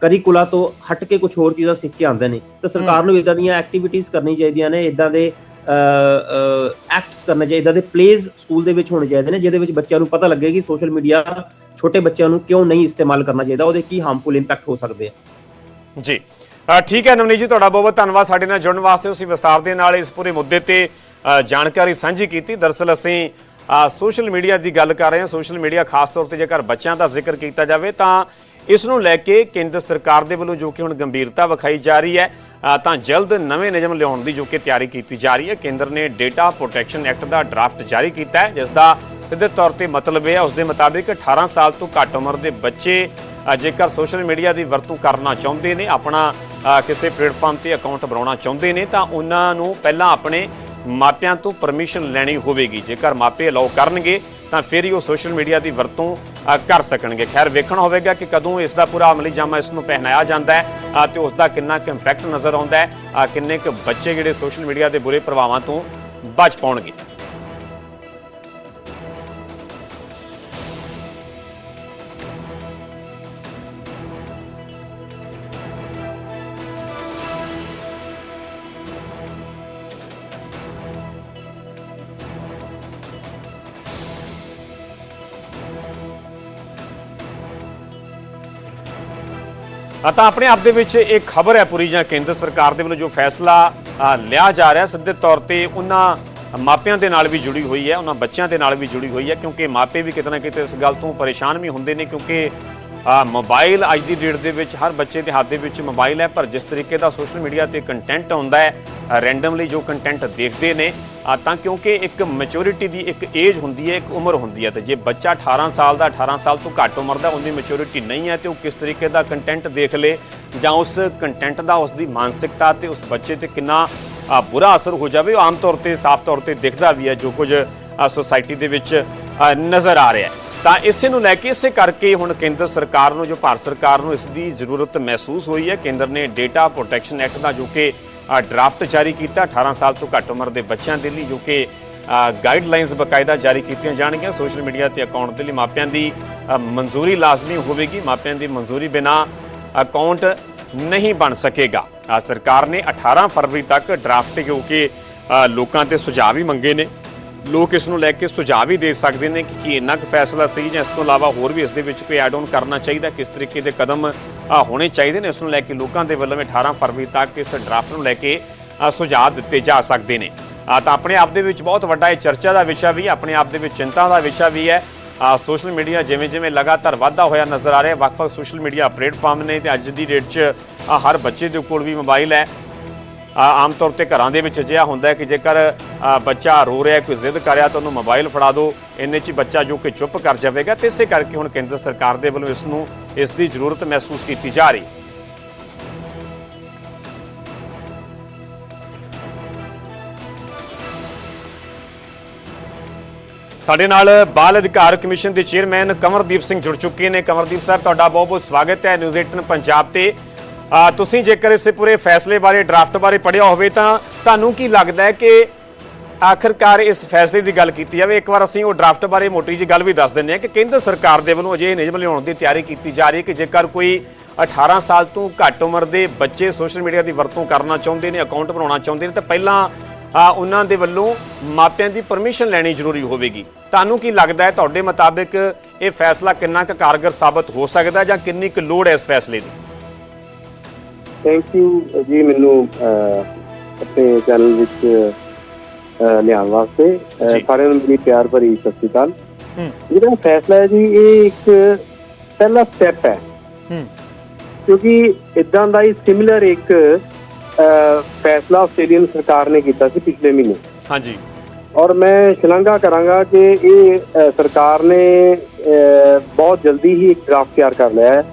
ਕਰਿਕੂਲਾ ਤੋਂ ਹਟ ਕੇ ਕੁਝ ਹੋਰ ਚੀਜ਼ਾਂ ਸਿੱਖ ਕੇ ਆਉਂਦੇ ਨੇ। ਤਾਂ ਸਰਕਾਰ ਨੂੰ ਇਦਾਂ ਦੀਆਂ ਐਕਟੀਵਿਟੀਜ਼ ਕਰਨੀ ਚਾਹੀਦੀਆਂ ਨੇ ਇਦਾਂ ਦੇ ਐਕਟਸ ਕਰਨੇ ਚਾਹੀਦੇ ਇਦਾਂ ਦੇ ਪਲੇਜ਼ ਸਕੂਲ ਦੇ ਵਿੱਚ ਹੋਣੇ ਚਾਹੀਦੇ ਨੇ ਜਿਹਦੇ ਵਿੱਚ ਬੱਚਿਆਂ ਨੂੰ ਪਤਾ ਲੱਗੇ ਕਿ ਸੋਸ਼ਲ ਮੀਡੀਆ ਛੋਟੇ ਬੱਚਿਆਂ ਨੂੰ ਕਿਉਂ ਨਹੀਂ ਇਸਤੇਮਾਲ ਕਰਨਾ ਚਾਹੀਦਾ ਉਹਦੇ ਕੀ ਹਾਰਮਫੁਲ ਇੰਪੈਕਟ ਹੋ ਸਕਦੇ ਆ। ਜੀ। ਠੀਕ ਹੈ ਨਵਨੀਤ ਜੀ ਤੁਹਾਡਾ ਬਹੁਤ ਬਹੁਤ ਧੰਨਵਾਦ। ਸਾਡੇ ਨਾਲ ਜੁੜਨ ਵਾਸਤੇ ਤੁਸੀਂ ਵਿਸਤਾਰ ਦੇ ਨਾਲ ਇਸ ਪੂਰੇ ਮੁੱਦੇ ਤੇ ਜਾਣਕਾਰੀ ਸਾਂਝੀ ਕੀਤੀ। ਦਰਅਸਲ ਅਸੀਂ ਸੋਸ਼ਲ ਮੀਡੀਆ ਦੀ ਗੱਲ ਕਰ ਰਹੇ ਹਾਂ। ਸੋਸ਼ਲ ਮੀਡੀਆ ਖਾਸ ਤੌਰ ਤੇ ਜੇਕਰ ਬੱਚਿਆਂ ਦਾ ਜ਼ਿਕਰ ਕੀਤਾ ਜਾਵੇ ਤਾਂ ਇਸ ਨੂੰ ਲੈ ਕੇ ਕੇਂਦਰ ਸਰਕਾਰ ਦੇ ਵੱਲੋਂ ਜੋ ਕਿ ਹੁਣ ਗੰਭੀਰਤਾ ਵਿਖਾਈ ਜਾ ਰਹੀ ਹੈ ਤਾਂ ਜਲਦ ਨਵੇਂ ਨਿਯਮ ਲਿਆਉਣ ਦੀ ਜੋ ਕਿ ਤਿਆਰੀ ਕੀਤੀ ਜਾ ਰਹੀ ਹੈ। ਕੇਂਦਰ ਨੇ ਡੇਟਾ ਪ੍ਰੋਟੈਕਸ਼ਨ ਐਕਟ ਦਾ ਡਰਾਫਟ ਜਾਰੀ ਕੀਤਾ ਹੈ ਜਿਸ ਦਾ ਸਿੱਧੇ ਤੌਰ ਤੇ ਮਤਲਬ ਇਹ ਹੈ ਉਸ ਦੇ ਮੁਤਾਬਿਕ 18 ਸਾਲ ਤੋਂ ਘੱਟ ਉਮਰ ਦੇ ਬੱਚੇ ਜੇਕਰ ਸੋਸ਼ਲ ਮੀਡੀਆ ਦੀ ਵਰਤੋਂ ਕਰਨਾ ਚਾਹੁੰਦੇ ਨੇ, ਆਪਣਾ ਕਿਸੇ ਪਲੇਟਫਾਰਮ ਤੇ ਅਕਾਊਂਟ ਬਣਾਉਣਾ ਚਾਹੁੰਦੇ ਨੇ, ਤਾਂ ਉਹਨਾਂ ਨੂੰ ਪਹਿਲਾਂ ਆਪਣੇ ਮਾਪਿਆਂ ਤੋਂ ਪਰਮਿਸ਼ਨ ਲੈਣੀ ਹੋਵੇਗੀ। ਜੇਕਰ ਮਾਪੇ ਅਲਾਉ ਕਰਨਗੇ, ਤਾਂ ਫਿਰ ਹੀ ਉਹ ਸੋਸ਼ਲ ਮੀਡੀਆ ਦੀ ਵਰਤੋਂ ਕਰ ਸਕਣਗੇ। ਖੈਰ ਵੇਖਣਾ ਹੋਵੇਗਾ ਕਿ ਕਦੋਂ ਇਸ ਦਾ ਪੂਰਾ ਅਮਲੀ ਜਾਮਾ ਇਸ ਨੂੰ ਪਹਿਨਾਇਆ ਜਾਂਦਾ ਹੈ ਅ, ਤੇ ਉਸ ਦਾ ਕਿੰਨਾ ਕੁ ਇੰਪੈਕਟ ਨਜ਼ਰ ਆਉਂਦਾ ਹੈ ਕਿੰਨੇ ਕੁ ਬੱਚੇ ਜਿਹੜੇ ਸੋਸ਼ਲ ਮੀਡੀਆ ਦੇ ਬੁਰੇ ਪ੍ਰਭਾਵਾਂ ਤੋਂ ਬਚ ਪਾਉਣਗੇ। ਤਾਂ ਆਪਣੇ ਆਪ ਦੇ ਵਿੱਚ ਇਹ ਖਬਰ ਹੈ ਪੂਰੀ ਜਾਂ ਕੇਂਦਰ ਸਰਕਾਰ ਦੇ ਵੱਲੋਂ ਜੋ ਫੈਸਲਾ ਲਿਆ ਜਾ ਰਿਹਾ, ਸਿੱਧੇ ਤੌਰ ਤੇ ਉਹਨਾਂ ਮਾਪਿਆਂ ਦੇ ਨਾਲ ਵੀ ਜੁੜੀ ਹੋਈ ਹੈ, ਉਹਨਾਂ ਬੱਚਿਆਂ ਦੇ ਨਾਲ ਵੀ ਜੁੜੀ ਹੋਈ ਹੈ, ਕਿਉਂਕਿ ਮਾਪੇ ਵੀ ਕਿਤੇ ਨਾ ਕਿਤੇ ਇਸ ਗੱਲ ਤੋਂ ਪਰੇਸ਼ਾਨ ਵੀ ਹੁੰਦੇ ਨੇ ਕਿਉਂਕਿ ਮੋਬਾਈਲ ਅੱਜ ਦੀ ਡੇਟ ਦੇ ਵਿੱਚ ਹਰ ਬੱਚੇ ਦੇ ਹੱਥ ਦੇ ਵਿੱਚ ਮੋਬਾਈਲ ਹੈ, ਪਰ ਜਿਸ ਤਰੀਕੇ ਦਾ ਸੋਸ਼ਲ ਮੀਡੀਆ ਤੇ ਕੰਟੈਂਟ ਆਉਂਦਾ ਹੈ ਰੈਂਡਮਲੀ ਜੋ ਕੰਟੈਂਟ ਦੇਖਦੇ ਨੇ ਤਾਂ ਕਿਉਂਕਿ ਇੱਕ ਮੈਚੁਰਿਟੀ ਦੀ ਇੱਕ ਏਜ ਹੁੰਦੀ ਹੈ, ਇੱਕ ਉਮਰ ਹੁੰਦੀ ਹੈ, ਤੇ ਜੇ ਬੱਚਾ 18 ਸਾਲ ਦਾ 18 ਸਾਲ ਤੋਂ ਘੱਟ ਉਮਰ ਦਾ, ਉਹਦੀ ਮੈਚੁਰਿਟੀ ਨਹੀਂ ਹੈ, ਤੇ ਉਹ ਕਿਸ ਤਰੀਕੇ ਦਾ ਕੰਟੈਂਟ ਦੇਖ ਲੇ, ਜਾਂ ਉਸ ਕੰਟੈਂਟ ਦਾ ਉਸ ਦੀ ਮਾਨਸਿਕਤਾ ਤੇ ਉਸ ਬੱਚੇ ਤੇ ਕਿੰਨਾ ਬੁਰਾ ਅਸਰ ਹੋ ਜਾਵੇ, ਉਹ ਆਮ ਤੌਰ ਤੇ, ਸਾਫ਼ ਤੌਰ ਤੇ ਦਿਖਦਾ ਵੀ ਹੈ, ਜੋ ਕੁਝ ਸੋਸਾਇਟੀ ਦੇ ਵਿੱਚ ਨਜ਼ਰ ਆ ਰਿਹਾ ਹੈ। ਤਾਂ ਇਸੇ ਨੂੰ ਲੈ ਕੇ, ਇਸੇ ਕਰਕੇ ਹੁਣ ਕੇਂਦਰ ਸਰਕਾਰ ਨੂੰ, ਜੋ ਭਾਰਤ ਸਰਕਾਰ ਨੂੰ ਇਸ ਦੀ ਜ਼ਰੂਰਤ ਮਹਿਸੂਸ ਹੋਈ ਹੈ, ਕੇਂਦਰ ਨੇ ਡੇਟਾ ਪ੍ਰੋਟੈਕਸ਼ਨ ਐਕਟ ਦਾ, ਜੋ ਕਿ ਡਰਾਫਟ ਜਾਰੀ ਕੀਤਾ 18 ਸਾਲ ਤੋਂ ਘੱਟ ਉਮਰ ਦੇ ਬੱਚਿਆਂ ਦੇ ਲਈ, ਜੋ ਕਿ ਗਾਈਡਲਾਈਨਸ ਬਕਾਇਦਾ ਜਾਰੀ ਕੀਤੀਆਂ ਜਾਣਗੀਆਂ ਸੋਸ਼ਲ ਮੀਡੀਆ ਤੇ ਅਕਾਊਂਟ ਦੇ ਲਈ। ਮਾਪਿਆਂ ਦੀ ਮਨਜ਼ੂਰੀ ਲਾਜ਼ਮੀ ਹੋਵੇਗੀ। ਮਾਪਿਆਂ ਦੀ ਮਨਜ਼ੂਰੀ ਬਿਨਾ ਅਕਾਊਂਟ ਨਹੀਂ ਬਣ ਸਕੇਗਾ। ਸਰਕਾਰ ਨੇ 18 ਫਰਵਰੀ ਤੱਕ ਡਰਾਫਟ ਜੋ ਕਿ ਲੋਕਾਂ ਤੇ ਸੁਝਾਅ ਵੀ ਮੰਗੇ ਨੇ। ਲੋਕ ਇਸ ਨੂੰ ਲੈ ਕੇ ਸੁਝਾਅ ਵੀ ਦੇ ਸਕਦੇ ਨੇ ਕਿ ਕੀ ਇੰਨਾ ਕੁ ਫੈਸਲਾ ਸਹੀ ਜਾਂ ਇਸ ਤੋਂ ਇਲਾਵਾ ਹੋਰ ਵੀ ਇਸ ਦੇ ਵਿੱਚ ਕੋਈ ਐਡ ਆਨ ਕਰਨਾ ਚਾਹੀਦਾ, ਕਿਸ ਤਰੀਕੇ ਦੇ ਕਦਮ ਹੋਣੇ ਚਾਹੀਦੇ ਨੇ ਇਸ ਨੂੰ ਲੈ ਕੇ ਲੋਕਾਂ ਦੇ ਵੱਲੋਂ ਵੀ 18 ਫਰਵਰੀ ਤੱਕ ਇਸ ਡਰਾਫਟ ਨੂੰ ਲੈ ਕੇ ਸੁਝਾਅ ਦਿੱਤੇ ਜਾ ਸਕਦੇ ਨੇ। ਤਾਂ ਆਪਣੇ ਆਪ ਦੇ ਵਿੱਚ ਬਹੁਤ ਵੱਡਾ ਇਹ ਚਰਚਾ ਦਾ ਵਿਸ਼ਾ ਵੀ, ਆਪਣੇ ਆਪ ਦੇ ਵਿੱਚ ਚਿੰਤਾ ਦਾ ਵਿਸ਼ਾ ਵੀ ਹੈ। ਸੋਸ਼ਲ ਮੀਡੀਆ ਜਿਵੇਂ ਜਿਵੇਂ ਲਗਾਤਾਰ ਵਾਧਾ ਹੋਇਆ ਨਜ਼ਰ ਆ ਰਿਹਾ, ਵੱਖ-ਵੱਖ ਸੋਸ਼ਲ ਮੀਡੀਆ ਪਲੇਟਫਾਰਮ ਨੇ ਤੇ ਅੱਜ ਦੀ ਡੇਟ 'ਚ ਹਰ ਬੱਚੇ ਦੇ ਕੋਲ ਵੀ ਮੋਬਾਈਲ ਹੈ। ਆਮ ਤੌਰ ਤੇ ਘਰਾਂ ਦੇ ਵਿੱਚ ਅਜਿਹਾ ਹੁੰਦਾ ਹੈ ਕਿ ਜੇਕਰ ਬੱਚਾ ਰੋ ਰਿਹਾ, ਕੋਈ ਜ਼ਿੱਦ ਕਰ ਰਿਹਾ, ਤਾਂ ਉਹਨੂੰ ਮੋਬਾਈਲ ਫੜਾ ਦਿਓ। ਇੰਨੇ 'ਚ ਹੀ ਬੱਚਾ ਜੋ ਕਿ ਚੁੱਪ ਕਰ ਜਾਵੇਗਾ, ਤੇ ਇਸੇ ਕਰਕੇ ਹੁਣ ਕੇਂਦਰ ਸਰਕਾਰ ਦੇ ਵੱਲੋਂ ਇਸ ਨੂੰ, ਇਸ ਦੀ ਜ਼ਰੂਰਤ ਮਹਿਸੂਸ ਕੀਤੀ ਜਾ ਰਹੀ। ਸਾਡੇ ਨਾਲ ਬਾਲ ਅਧਿਕਾਰ ਕਮਿਸ਼ਨ ਦੇ ਚੇਅਰਮੈਨ ਕਮਰਦੀਪ ਸਿੰਘ ਜੁੜ ਚੁੱਕੇ ਨੇ। ਕਮਰਦੀਪ ਸਾਹਿਬ, ਤੁਹਾਡਾ ਬਹੁਤ ਬਹੁਤ ਸਵਾਗਤ ਹੈ। ਨਿਊਜ਼ 18 ਪੰਜਾਬ ਤੇ ਤੁਸੀਂ ਜੇਕਰ ਇਸ ਪੂਰੇ ਫੈਸਲੇ ਬਾਰੇ, ਡਰਾਫਟ ਬਾਰੇ ਪੜ੍ਹਿਆ ਹੋਵੇ ਤਾਂ ਤੁਹਾਨੂੰ ਕੀ ਲੱਗਦਾ ਹੈ ਕਿ ਆਖਰਕਾਰ ਇਸ ਫੈਸਲੇ ਦੀ ਗੱਲ ਕੀਤੀ ਜਾਵੇ? ਇੱਕ ਵਾਰ ਅਸੀਂ ਉਹ ਡਰਾਫਟ ਬਾਰੇ ਮੋਟੀ ਜੀ ਗੱਲ ਵੀ ਦੱਸ ਦਿੰਦੇ ਹਾਂ ਕਿ ਕੇਂਦਰ ਸਰਕਾਰ ਦੇ ਵੱਲੋਂ ਅਜੇ ਨਿਯਮ ਲਿਆਉਣ ਦੀ ਤਿਆਰੀ ਕੀਤੀ ਜਾ ਰਹੀ ਹੈ ਕਿ ਜੇਕਰ ਕੋਈ 18 ਸਾਲ ਤੋਂ ਘੱਟ ਉਮਰ ਦੇ ਬੱਚੇ ਸੋਸ਼ਲ ਮੀਡੀਆ ਦੀ ਵਰਤੋਂ ਕਰਨਾ ਚਾਹੁੰਦੇ ਨੇ, ਅਕਾਊਂਟ ਬਣਾਉਣਾ ਚਾਹੁੰਦੇ ਨੇ, ਤਾਂ ਪਹਿਲਾਂ ਉਹਨਾਂ ਦੇ ਵੱਲੋਂ ਮਾਪਿਆਂ ਦੀ ਪਰਮਿਸ਼ਨ ਲੈਣੀ ਜ਼ਰੂਰੀ ਹੋਵੇਗੀ। ਤੁਹਾਨੂੰ ਕੀ ਲੱਗਦਾ ਹੈ ਤੁਹਾਡੇ ਮੁਤਾਬਿਕ ਇਹ ਫੈਸਲਾ ਕਿੰਨਾ ਕੁ ਕਾਰਗਰ ਸਾਬਤ ਹੋ ਸਕਦਾ ਜਾਂ ਕਿੰਨੀ ਕੁ ਲੋੜ ਹੈ ਇਸ ਫੈਸਲੇ ਦੀ? ਥੈਂਕ ਯੂ ਜੀ ਮੈਨੂੰ ਆਪਣੇ ਚੈਨਲ ਵਿੱਚ ਲਿਆਉਣ ਵਾਸਤੇ। ਸਾਰਿਆਂ ਨੂੰ ਮੇਰੀ ਪਿਆਰ ਭਰੀ ਸਤਿ ਸ਼੍ਰੀ ਅਕਾਲ। ਹੂੰ। ਜਿਹੜਾ ਫੈਸਲਾ ਹੈ ਜੀ ਇਹ ਇੱਕ ਪਹਿਲਾ ਸਟੈਪ ਹੈ। ਹੂੰ। ਕਿਉਂਕਿ ਇਦਾਂ ਦਾ ਹੀ ਸਿਮਿਲਰ ਇੱਕ ਫੈਸਲਾ ਆਸਟ੍ਰੇਲੀਅਨ ਸਰਕਾਰ ਨੇ ਕੀਤਾ ਸੀ ਪਿਛਲੇ ਮਹੀਨੇ। ਹਾਂਜੀ। ਔਰ ਮੈਂ ਸ਼ਲਾਘਾ ਕਰਾਂਗਾ ਕਿ ਇਹ ਸਰਕਾਰ ਨੇ ਬਹੁਤ ਜਲਦੀ ਹੀ ਇੱਕ ਡਰਾਫਟ ਤਿਆਰ ਕਰ ਲਿਆ ਹੈ।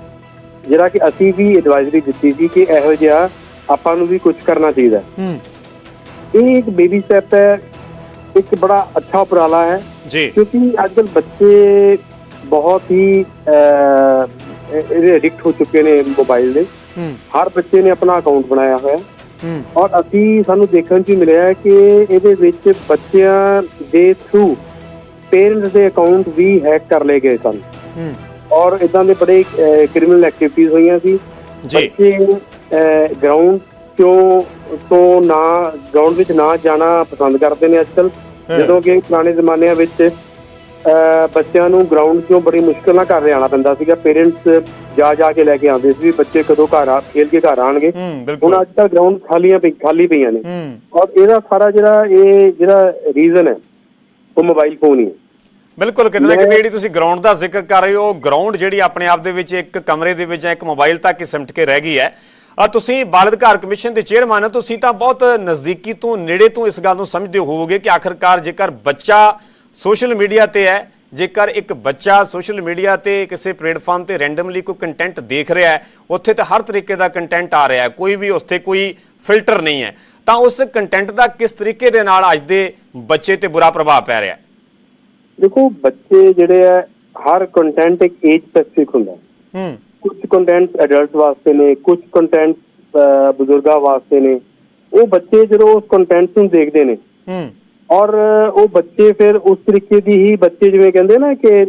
ਜਿਹੜਾ ਕਿ ਅਸੀਂ ਵੀ ਐਡਵਾਈਜ਼ਰੀ ਦਿੱਤੀ ਸੀ ਕਿ ਇਹੋ ਜਿਹਾ ਆਪਾਂ ਨੂੰ ਵੀ ਕੁਝ ਕਰਨਾ ਚਾਹੀਦਾ ਹੂੰ। ਇਹ ਇੱਕ ਬੇਬੀ ਸਟੈਪ ਹੈ ਇੱਕ ਬੜਾ ਅੱਛਾ ਉਪਰਾਲਾ ਹੈ। ਜੀ। ਕਿਉਂਕਿ ਅੱਜਕੱਲ ਬੱਚੇ ਬਹੁਤ ਹੀ ਇਹਦੇ ਐਡਿਕਟ ਹੋ ਚੁੱਕੇ ਨੇ ਮੋਬਾਈਲ ਦੇ। ਹੂੰ। ਹਰ ਬੱਚੇ ਨੇ ਆਪਣਾ ਅਕਾਊਂਟ ਬਣਾਇਆ ਹੋਇਆ। ਔਰ ਅਸੀਂ ਸਾਨੂੰ ਦੇਖਣ 'ਚ ਮਿਲਿਆ ਕਿ ਇਹਦੇ ਵਿੱਚ ਬੱਚਿਆਂ ਦੇ ਥਰੂ ਪੇਰੈਂਟਸ ਦੇ ਅਕਾਊਂਟ ਵੀ ਹੈਕ ਕਰ ਲਏ ਗਏ ਸਨ। ਹੂੰ। ਔਰ ਇਦਾਂ ਦੇ ਬੜੇ ਕ੍ਰਿਮੀਨਲ ਐਕਟੀਵਿਟੀਜ਼ ਹੋਈਆਂ ਸੀ। ਜੀ। ਬੱਚੇ ਗਰਾਊਂਡ ਤੋਂ ਤੋਂ ਨਾ ਗਰਾਊਂਡ ਵਿੱਚ ਨਾ ਜਾਣਾ ਪਸੰਦ ਕਰਦੇ ਨੇ ਅੱਜਕੱਲ। ਜਦੋਂ ਕਿ ਪੁਰਾਣੇ ਜ਼ਮਾਨਿਆਂ ਵਿੱਚ ਬੱਚਿਆਂ ਨੂੰ ਗਰਾਊਂਡ ਤੋਂ ਬੜੀ ਮੁਸ਼ਕਲ ਨਾਲ ਘਰ ਲਿਆਉਣਾ ਪੈਂਦਾ ਸੀਗਾ। ਪੇਰੈਂਟਸ ਜਾ ਜਾ ਕੇ ਲੈ ਕੇ ਆਉਂਦੇ ਸੀ ਬੱਚੇ ਕਦੋਂ ਘਰ ਆ ਖੇਲ ਕੇ ਘਰ ਆਣਗੇ ਹੁਣ ਅੱਜ ਕੱਲ੍ਹ ਗਰਾਊਂਡ ਖਾਲੀਆਂ ਪਈ ਖਾਲੀ ਪਈਆਂ ਨੇ। ਔਰ ਇਹਦਾ ਸਾਰਾ ਜਿਹੜਾ ਇਹ ਜਿਹੜਾ ਰੀਜ਼ਨ ਹੈ ਉਹ ਮੋਬਾਈਲ ਫੋਨ ਹੀ ਹੈ। ਬਿਲਕੁਲ ਕਿਤੇ ਨਾ ਕਿਤੇ ਜਿਹੜੀ ਤੁਸੀਂ ਗਰਾਊਂਡ ਦਾ ਜ਼ਿਕਰ ਕਰ ਰਹੇ ਹੋ ਗਰਾਊਂਡ ਜਿਹੜੀ ਆਪਣੇ ਆਪ ਦੇ ਵਿੱਚ ਇੱਕ ਕਮਰੇ ਦੇ ਵਿੱਚ ਜਾਂ ਇੱਕ ਮੋਬਾਈਲ ਤੱਕ ਹੀ ਸਿਮਟ ਕੇ ਰਹਿ ਗਈ ਹੈ। ਆ ਤੁਸੀਂ ਬਾਲ ਅਧਿਕਾਰ ਕਮਿਸ਼ਨ ਦੇ ਚੇਅਰਮੈਨ ਹੋ ਤੁਸੀਂ ਤਾਂ ਬਹੁਤ ਨਜ਼ਦੀਕੀ ਤੋਂ ਨੇੜੇ ਤੋਂ ਇਸ ਗੱਲ ਨੂੰ ਸਮਝਦੇ ਹੋਵੋਗੇ ਕਿ ਆਖਰਕਾਰ ਜੇਕਰ ਬੱਚਾ ਸੋਸ਼ਲ ਮੀਡੀਆ ਤੇ ਹੈ ਜੇਕਰ ਇੱਕ ਬੱਚਾ ਸੋਸ਼ਲ ਮੀਡੀਆ ਤੇ ਕਿਸੇ ਪਲੇਟਫਾਰਮ ਤੇ ਰੈਂਡਮਲੀ ਕੋਈ ਕੰਟੈਂਟ ਦੇਖ ਰਿਹਾ ਹੈ ਉੱਥੇ ਤਾਂ ਹਰ ਤਰੀਕੇ ਦਾ ਕੰਟੈਂਟ ਆ ਰਿਹਾ ਹੈ ਕੋਈ ਵੀ ਉੱਥੇ ਕੋਈ ਫਿਲਟਰ ਨਹੀਂ ਹੈ। ਤਾਂ ਉਸ ਕੰਟੈਂਟ ਦਾ ਕਿਸ ਤਰੀਕੇ ਦੇ ਨਾਲ ਅੱਜ ਦੇ ਬੱਚੇ ਤੇ ਬੁਰਾ ਪ੍ਰਭਾਵ ਪੈ ਰਿਹਾ ਹੈ? ਦੇਖੋ ਬੱਚੇ ਜਿਹੜੇ ਆ ਹਰ ਕੰਟੈਂਟ ਇੱਕ ਏਜ ਸਪੈਸਿਫਿਕ ਹੁੰਦਾ ਹੈ। ਕੁਝ ਕੰਟੈਂਟ ਐਡਲਟ ਵਾਸਤੇ ਨੇ ਕੁਝ ਕੰਟੈਂਟ ਬਜ਼ੁਰਗਾਂ ਵਾਸਤੇ ਨੇ। ਉਹ ਬੱਚੇ ਜਦੋਂ ਉਸ ਕੰਟੈਂਟ ਨੂੰ ਦੇਖਦੇ ਨੇ ਹੂੰ। ਔਰ ਉਹ ਬੱਚੇ ਫਿਰ ਉਸ ਤਰੀਕੇ ਦੀ ਹੀ ਬੱਚੇ ਜਿਵੇਂ ਕਹਿੰਦੇ ਨਾ ਕਿ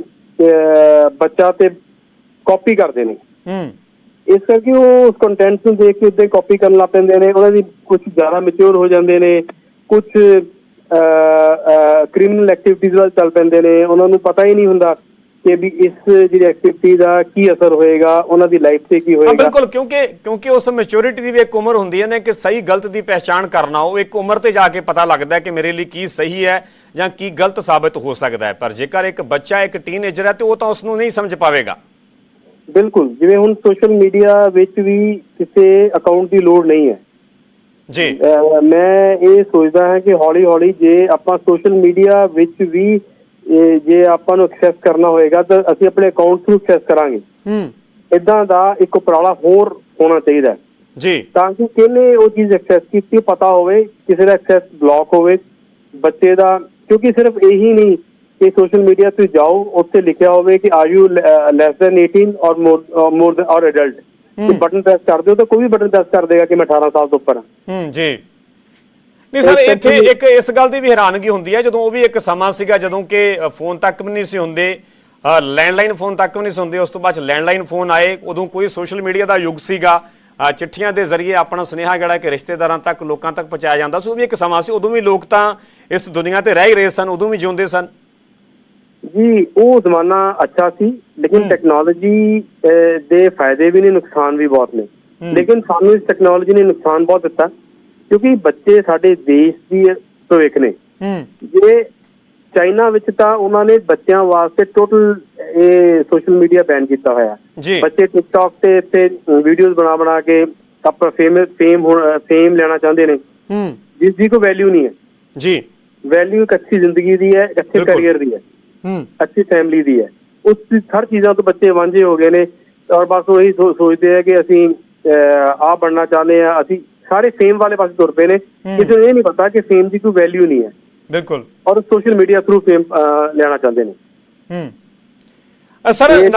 ਬੱਚਾ ਤੇ ਕਾਪੀ ਕਰਦੇ ਨੇ। ਹੂੰ। ਇਸ ਕਰਕੇ ਉਹ ਉਸ ਕੰਟੈਂਟ ਨੂੰ ਦੇਖ ਕੇ ਉੱਤੇ ਕਾਪੀ ਕਰਨ ਲੱਗ ਪੈਂਦੇ ਨੇ ਉਹਨਾਂ ਦੀ ਕੁਝ ਜ਼ਿਆਦਾ ਮੈਚੁਰ ਹੋ ਜਾਂਦੇ ਨੇ ਕੁਝ ਕ੍ਰਿਮੀਨਲ ਐਕਟੀਵਿਟੀਜ਼ ਵੱਲ ਚੱਲ ਪੈਂਦੇ ਨੇ। ਉਹਨਾਂ ਨੂੰ ਪਤਾ ਹੀ ਨਹੀਂ ਹੁੰਦਾ ਕਿ ਵੀ ਇਸ ਜਿਹੜੀ ਐਕਟੀਵਿਟੀ ਦਾ ਕੀ ਅਸਰ ਹੋਏਗਾ ਉਹਨਾਂ ਦੀ ਲਾਈਫ ਤੇ ਕੀ ਹੋਏਗਾ। ਬਿਲਕੁਲ ਕਿਉਂਕਿ ਕਿਉਂਕਿ ਉਸ ਮੈਚੁਰਿਟੀ ਦੀ ਵੀ ਇੱਕ ਉਮਰ ਹੁੰਦੀ ਹੈ ਨਾ ਕਿ ਸਹੀ ਗਲਤ ਦੀ ਪਹਿਚਾਣ ਕਰਨਾ ਉਹ ਇੱਕ ਉਮਰ ਤੇ ਜਾ ਕੇ ਪਤਾ ਲੱਗਦਾ ਹੈ ਕਿ ਮੇਰੇ ਲਈ ਕੀ ਸਹੀ ਹੈ ਜਾਂ ਕੀ ਗਲਤ ਸਾਬਤ ਹੋ ਸਕਦਾ ਹੈ। ਪਰ ਜੇਕਰ ਇੱਕ ਬੱਚਾ ਇੱਕ ਟੀਨੇਜਰ ਹੈ ਤੇ ਉਹ ਤਾਂ ਉਸ ਨੂੰ ਨਹੀਂ ਸਮਝ ਪਾਵੇਗਾ। ਬਿਲਕੁਲ ਜਿਵੇਂ ਹੁਣ ਸੋਸ਼ਲ ਮੀਡੀਆ ਵਿੱਚ ਵੀ ਕਿਸੇ ਅਕਾਊਂਟ ਦੀ ਲੋੜ ਨਹੀਂ ਹੈ। ਜੀ। ਮੈਂ ਇਹ ਸੋਚਦਾ ਹਾਂ ਕਿ ਹੌਲੀ ਹੌਲੀ ਜੇ ਆਪਾਂ ਸੋਸ਼ਲ ਮੀਡੀਆ ਵਿੱਚ ਵੀ ਜੇ ਆਪਾਂ ਨੂੰ ਐਕਸੈਸ ਕਰਨਾ ਹੋਏਗਾ ਤਾਂ ਅਸੀਂ ਆਪਣੇ ਅਕਾਊਂਟ ਨੂੰ ਐਕਸੈਸ ਕਰਾਂਗੇ। ਹੂੰ। ਇਦਾਂ ਦਾ ਇੱਕ ਉਪਰਾਲਾ ਹੋਰ ਹੋਣਾ ਚਾਹੀਦਾ ਜੀ। ਤਾਂ ਕਿ ਕਿਹਨੇ ਉਹ ਚੀਜ਼ ਐਕਸੈਸ ਕੀਤੀ ਪਤਾ ਹੋਵੇ ਕਿਸੇ ਦਾ ਐਕਸੈਸ ਬਲੌਕ ਹੋਵੇ ਬੱਚੇ ਦਾ ਕਿਉਂਕਿ ਸਿਰਫ ਇਹੀ ਨਹੀਂ ਕਿ ਸੋਸ਼ਲ ਮੀਡੀਆ ਤੇ ਜਾਓ ਉੱਥੇ ਲਿਖਿਆ ਹੋਵੇ ਕਿ ਆਰ ਯੂ ਲੈਸ ਦੈਨ 18 ਔਰ ਮੋਰ ਔਰ ਐਡਲਟ ਤੁਸੀਂ ਬਟਨ ਪ੍ਰੈਸ ਕਰ ਦਿਓ ਤਾਂ ਕੋਈ ਵੀ ਬਟਨ ਪ੍ਰੈਸ ਕਰ ਦੇਗਾ ਕਿ ਮੈਂ 18 ਸਾਲ ਤੋਂ ਉੱਪਰ ਹਾਂ। ਹੂੰ। ਜੀ। ਨਹੀਂ ਸਰ ਇੱਥੇ ਇੱਕ ਇਸ ਗੱਲ ਦੀ ਵੀ ਹੈਰਾਨਗੀ ਹੁੰਦੀ ਹੈ ਜਦੋਂ ਉਹ ਵੀ ਇੱਕ ਸਮਾਂ ਸੀਗਾ ਜਦੋਂ ਕਿ ਫੋਨ ਤੱਕ ਵੀ ਨਹੀਂ ਸੀ ਹੁੰਦੇ ਲੈਂਡਲਾਈਨ ਫੋਨ ਤੱਕ ਵੀ ਨਹੀਂ ਸੀ ਹੁੰਦੇ ਉਸ ਤੋਂ ਬਾਅਦ ਲੈਂਡਲਾਈਨ ਫੋਨ ਆਏ ਉਦੋਂ ਕੋਈ ਸੋਸ਼ਲ ਮੀਡੀਆ ਦਾ ਯੁੱਗ ਸੀਗਾ ਚਿੱਠੀਆਂ ਦੇ ਜ਼ਰੀਏ ਆਪਣਾ ਸੁਨੇਹਾ ਜਿਹੜਾ ਕਿ ਰਿਸ਼ਤੇਦਾਰਾਂ ਤੱਕ ਲੋਕਾਂ ਤੱਕ ਪਹੁੰਚਾਇਆ ਜਾਂਦਾ ਸੀ ਉਹ ਵੀ ਇੱਕ ਸਮਾਂ ਸੀ ਉਦੋਂ ਵੀ ਲੋਕ ਤਾਂ ਇਸ ਦੁਨੀਆ ਤੇ ਰਹਿ ਹੀ ਰਹੇ ਸਨ ਉਦੋਂ ਵੀ ਜਿਉਂਦੇ ਸਨ। ਜੀ ਉਹ ਜ਼ਮਾਨਾ ਅੱਛਾ ਸੀ ਲੇਕਿਨ ਟੈਕਨੋਲੋਜੀ ਦੇ ਫਾਇਦੇ ਵੀ ਨੇ ਨੁਕਸਾਨ ਵੀ ਬਹੁਤ ਨੇ। ਲੇਕਿਨ ਸਾਨੂੰ ਇਸ ਟੈਕਨੋਲੋਜੀ ਨੇ ਨੁਕਸਾਨ ਬਹੁਤ ਦਿੱਤਾ ਕਿਉਂਕਿ ਬੱਚੇ ਸਾਡੇ ਦੇਸ਼ ਦੀ ਭਵਿੱਖ ਨੇ। ਜੇ ਚਾਈਨਾ ਵਿੱਚ ਤਾਂ ਉਹਨਾਂ ਨੇ ਬੱਚਿਆਂ ਵਾਸਤੇ ਟੋਟਲ ਇਹ ਸੋਸ਼ਲ ਮੀਡੀਆ ਬੈਨ ਕੀਤਾ ਹੋਇਆ। ਬੱਚੇ ਟਿਕਟੌਕ ਤੇ ਇੱਥੇ ਵੀਡੀਓਜ਼ ਬਣਾ ਬਣਾ ਕੇ ਆਪਣਾ ਫੇਮ ਫੇਮ ਫੇਮ ਲੈਣਾ ਚਾਹੁੰਦੇ ਨੇ। ਜਿਸ ਦੀ ਕੋਈ ਵੈਲਿਊ ਨਹੀਂ ਹੈ। ਜੀ। ਵੈਲਿਊ ਇੱਕ ਅੱਛੀ ਜ਼ਿੰਦਗੀ ਦੀ ਹੈ ਇੱਕ ਅੱਛੇ। ਕੈਰੀਅਰ ਦੀ ਹੈ। ਹੂੰ। ਅੱਛੀ ਫੈਮਿਲੀ ਦੀ ਹੈ। ਉਸ ਹਰ ਚੀਜ਼ਾਂ ਤੋਂ ਬੱਚੇ ਵਾਂਝੇ ਹੋ ਗਏ ਨੇ ਔਰ ਬਸ ਉਹੀ ਸੋ- ਸੋਚਦੇ ਆ ਕਿ ਅਸੀਂ ਆ ਬਣਨਾ ਚਾਹੁੰਦੇ ਆ। ਅਸੀਂ ਸਾਰੇ ਫੇਮ ਵਾਲੇ ਪਾਸੇ ਤੁਰ ਪਏ ਨੇ। ਕਿਸੇ ਨੂੰ ਇਹ ਨਹੀਂ ਪਤਾ ਕਿ ਫੇਮ ਦੀ ਕੋਈ ਵੈਲਿਊ ਨਹੀਂ ਹੈ। ਬਿਲਕੁਲ। ਔਰ ਸੋਸ਼ਲ ਮੀਡੀਆ ਥਰੂ ਫੇਮ ਲੈਣਾ ਚਾਹੁੰਦੇ ਨੇ। ਹੂੰ। ਸਰ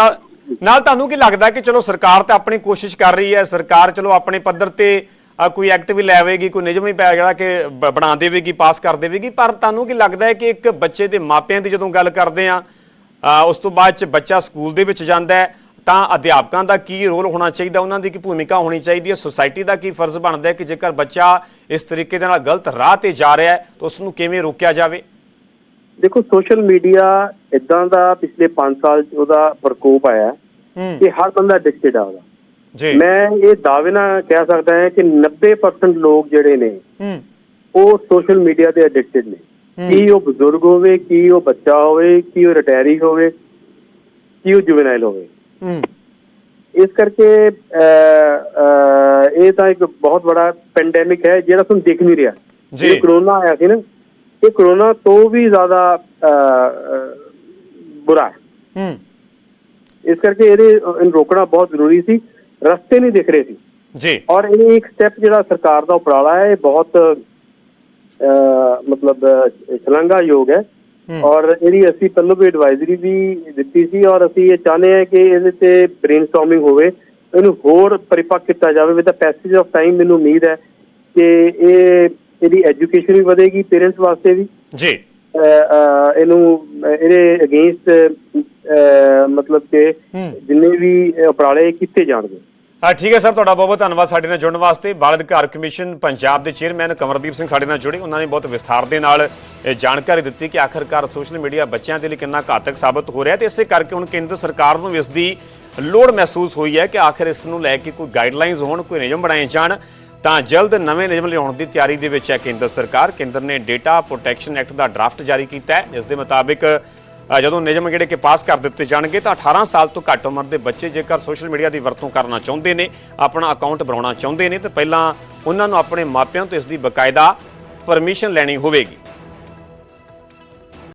ਨਾਲ ਤੁਹਾਨੂੰ ਕੀ ਲੱਗਦਾ ਕਿ ਚਲੋ ਸਰਕਾਰ ਤਾਂ ਆਪਣੀ ਕੋਸ਼ਿਸ਼ ਕਰ ਰਹੀ ਹੈ। ਸਰਕਾਰ ਚਲੋ ਆਪਣੇ ਪੱਧਰ ਤੇ ਅ, ਕੋਈ ਐਕਟ ਵੀ ਲੈਵੇਗੀ ਕੋਈ ਨਿਯਮ ਵੀ ਪੈ ਜਿਹੜਾ ਕਿ ਬ- ਬਣਾ ਦੇਵੇਗੀ ਪਾਸ ਕਰ ਦੇਵੇਗੀ ਪਰ ਤੁਹਾਨੂੰ ਕੀ ਲੱਗਦਾ ਹੈ ਕਿ ਇੱਕ ਬੱਚੇ ਦੇ ਮਾਪਿਆਂ ਦੀ ਜਦੋਂ ਗੱਲ ਕਰਦੇ ਆ ਉਸ ਤੋਂ ਬਾਅਦ ਚ ਬੱਚਾ ਸਕੂਲ ਦੇ ਵਿੱਚ ਜਾਂਦਾ ਹੈ ਤਾਂ ਅਧਿਆਪਕਾਂ ਦਾ ਕੀ ਰੋਲ ਹੋਣਾ ਚਾਹੀਦਾ? ਉਹਨਾਂ ਦੀ ਕੀ ਭੂਮਿਕਾ ਹੋਣੀ ਚਾਹੀਦੀ ਹੈ? ਸੁਸਾਇਟੀ ਦਾ ਕੀ ਫਰਜ਼ ਬਣਦਾ ਹੈ ਕਿ ਜੇਕਰ ਬੱਚਾ ਇਸ ਤਰੀਕੇ ਦੇ ਨਾਲ ਗਲਤ ਰਾਹ ਤੇ ਜਾ ਰਿਹਾ ਹੈ ਤਾਂ ਉਸ ਨੂੰ ਕਿਵੇਂ ਰੋਕਿਆ ਜਾਵੇ? ਦੇਖੋ ਸੋਸ਼ਲ ਮੀਡੀਆ ਇਦਾਂ ਦਾ ਪਿਛਲੇ 5 ਸਾਲ ਚ ਉਹਦਾ ਪ੍ਰਕੋਪ ਆਇਆ ਹੈ ਹੂੰ। ਕਿ ਹਰ ਬੰਦਾ ਐਡਿਕਟਡ ਆ ਉਹਦਾ। ਮੈਂ ਇਹ ਦਾਅਵੇ ਨਾਲ ਕਹਿ ਸਕਦਾ ਹਾਂ ਕਿ 90% ਲੋਕ ਜਿਹੜੇ ਨੇ ਉਹ ਸੋਸ਼ਲ ਮੀਡੀਆ ਤੇ ਐਡਿਕਟਡ ਨੇ। ਕੀ ਉਹ ਬਜ਼ੁਰਗ ਹੋਵੇ ਕੀ ਉਹ ਬੱਚਾ ਹੋਵੇ ਕੀ ਉਹ ਰਿਟਾਇਰੀ ਹੋਵੇ ਕੀ ਉਹ ਜੁਵੇਨਾਈਲ ਹੋਵੇ। ਇਸ ਕਰਕੇ ਇਹ ਤਾਂ ਇੱਕ ਬਹੁਤ ਬੜਾ ਪੈਂਡੈਮਿਕ ਹੈ ਜਿਹੜਾ ਤੁਹਾਨੂੰ ਦਿਖ ਨਹੀਂ ਰਿਹਾ। ਜੀ। ਕਰੋਨਾ ਆਇਆ ਸੀ ਨਾ ਇਹ ਕਰੋਨਾ ਤੋਂ ਵੀ ਜ਼ਿਆਦਾ ਬੁਰਾ ਹੈ। ਹੂੰ। ਇਸ ਕਰਕੇ ਇਹਦੇ ਇਹਨੂੰ ਰੋਕਣਾ ਬਹੁਤ ਜ਼ਰੂਰੀ ਸੀ। ਰਸਤੇ ਨਹੀਂ ਦਿਖ ਰਹੇ ਸੀ। ਜੀ। ਔਰ ਇਹ ਇੱਕ ਸਟੈਪ ਜਿਹੜਾ ਸਰਕਾਰ ਦਾ ਉਪਰਾਲਾ ਹੈ ਇਹ ਬਹੁਤ ਮਤਲਬ ਅਹ, ਸ਼ਲਾਘਾਯੋਗ ਹੈ। ਔਰ ਇਹਦੀ ਅਸੀਂ ਪਹਿਲਾਂ ਵੀ ਐਡਵਾਈਜ਼ਰੀ ਵੀ ਦਿੱਤੀ ਸੀ ਔਰ ਅਸੀਂ ਇਹ ਚਾਹੁੰਦੇ ਹਾਂ ਕਿ ਇਹਦੇ ਤੇ ਬ੍ਰੇਨਸਟਾਰਮਿੰਗ ਹੋਵੇ ਇਹਨੂੰ ਹੋਰ ਪਰਿਪੱਕ ਕੀਤਾ ਜਾਵੇ। With the passage of time ਮੈਨੂੰ ਉਮੀਦ ਹੈ ਕਿ ਇਹ ਇਹਦੀ ਐਜੂਕੇਸ਼ਨ ਵੀ ਵਧੇਗੀ ਪੇਰੈਂਟਸ ਵਾਸਤੇ ਵੀ। ਜੀ। ਇਹਨੂੰ ਇਹਦੇ ਅਗੇਂਸਟ ਮਤਲਬ ਕਿ ਜਿੰਨੇ ਵੀ ਉਪਰਾਲੇ ਕੀਤੇ ਜਾਣਗੇ। ਠੀਕ ਹੈ ਸਰ, ਤੁਹਾਡਾ ਬਹੁਤ ਬਹੁਤ ਧੰਨਵਾਦ ਸਾਡੇ ਨਾਲ ਜੁੜਨ ਵਾਸਤੇ। ਬਾਲ ਅਧਿਕਾਰ ਕਮਿਸ਼ਨ ਪੰਜਾਬ ਦੇ ਚੇਅਰਮੈਨ ਕਮਰਦੀਪ ਸਿੰਘ ਸਾਡੇ ਨਾਲ ਜੁੜੇ। ਉਹਨਾਂ ਨੇ ਬਹੁਤ ਵਿਸਥਾਰ ਦੇ ਨਾਲ ਇਹ ਜਾਣਕਾਰੀ ਦਿੱਤੀ ਕਿ ਆਖਰਕਾਰ ਸੋਸ਼ਲ ਮੀਡੀਆ ਬੱਚਿਆਂ ਦੇ ਲਈ ਕਿੰਨਾ ਘਾਤਕ ਸਾਬਤ ਹੋ ਰਿਹਾ ਤੇ ਇਸੇ ਕਰਕੇ ਹੁਣ ਕੇਂਦਰ ਸਰਕਾਰ ਨੂੰ ਵੀ ਇਸ ਦੀ ਲੋੜ ਮਹਿਸੂਸ ਹੋਈ ਹੈ ਕਿ ਆਖਰ ਇਸ ਨੂੰ ਲੈ ਕੇ ਕੋਈ ਗਾਈਡਲਾਈਨਸ ਹੋਣ, ਕੋਈ ਨਿਯਮ ਬਣਾਏ ਜਾਣ, ਤਾਂ ਜਲਦ ਨਵੇਂ ਨਿਯਮ ਲਿਆਉਣ ਦੀ ਤਿਆਰੀ ਦੇ ਵਿੱਚ ਹੈ ਕੇਂਦਰ ਸਰਕਾਰ। ਕੇਂਦਰ ਨੇ ਡੇਟਾ ਪ੍ਰੋਟੈਕਸ਼ਨ ਐਕਟ ਦਾ ਡਰਾਫਟ ਜਾਰੀ ਕੀਤਾ ਹੈ। ਜਿਸ ਦੇ ਮੁਤਾਬਿਕ ਜਦੋਂ ਨਿਯਮ ਜਿਹੜੇ ਕਿ ਪਾਸ ਕਰ ਦਿੱਤੇ ਜਾਣਗੇ ਤਾਂ 18 ਸਾਲ ਤੋਂ ਘੱਟ ਉਮਰ ਦੇ ਬੱਚੇ ਜੇਕਰ ਸੋਸ਼ਲ ਮੀਡੀਆ ਦੀ ਵਰਤੋਂ ਕਰਨਾ ਚਾਹੁੰਦੇ ਨੇ, ਆਪਣਾ ਅਕਾਊਂਟ ਬਣਾਉਣਾ ਚਾਹੁੰਦੇ ਨੇ, ਤਾਂ ਪਹਿਲਾਂ ਉਹਨਾਂ ਨੂੰ ਆਪਣੇ ਮਾਪਿਆਂ ਤੋਂ ਇਸ ਦੀ ਬਕਾਇਦਾ ਪਰਮਿਸ਼ਨ ਲੈਣੀ ਹੋਵੇਗੀ।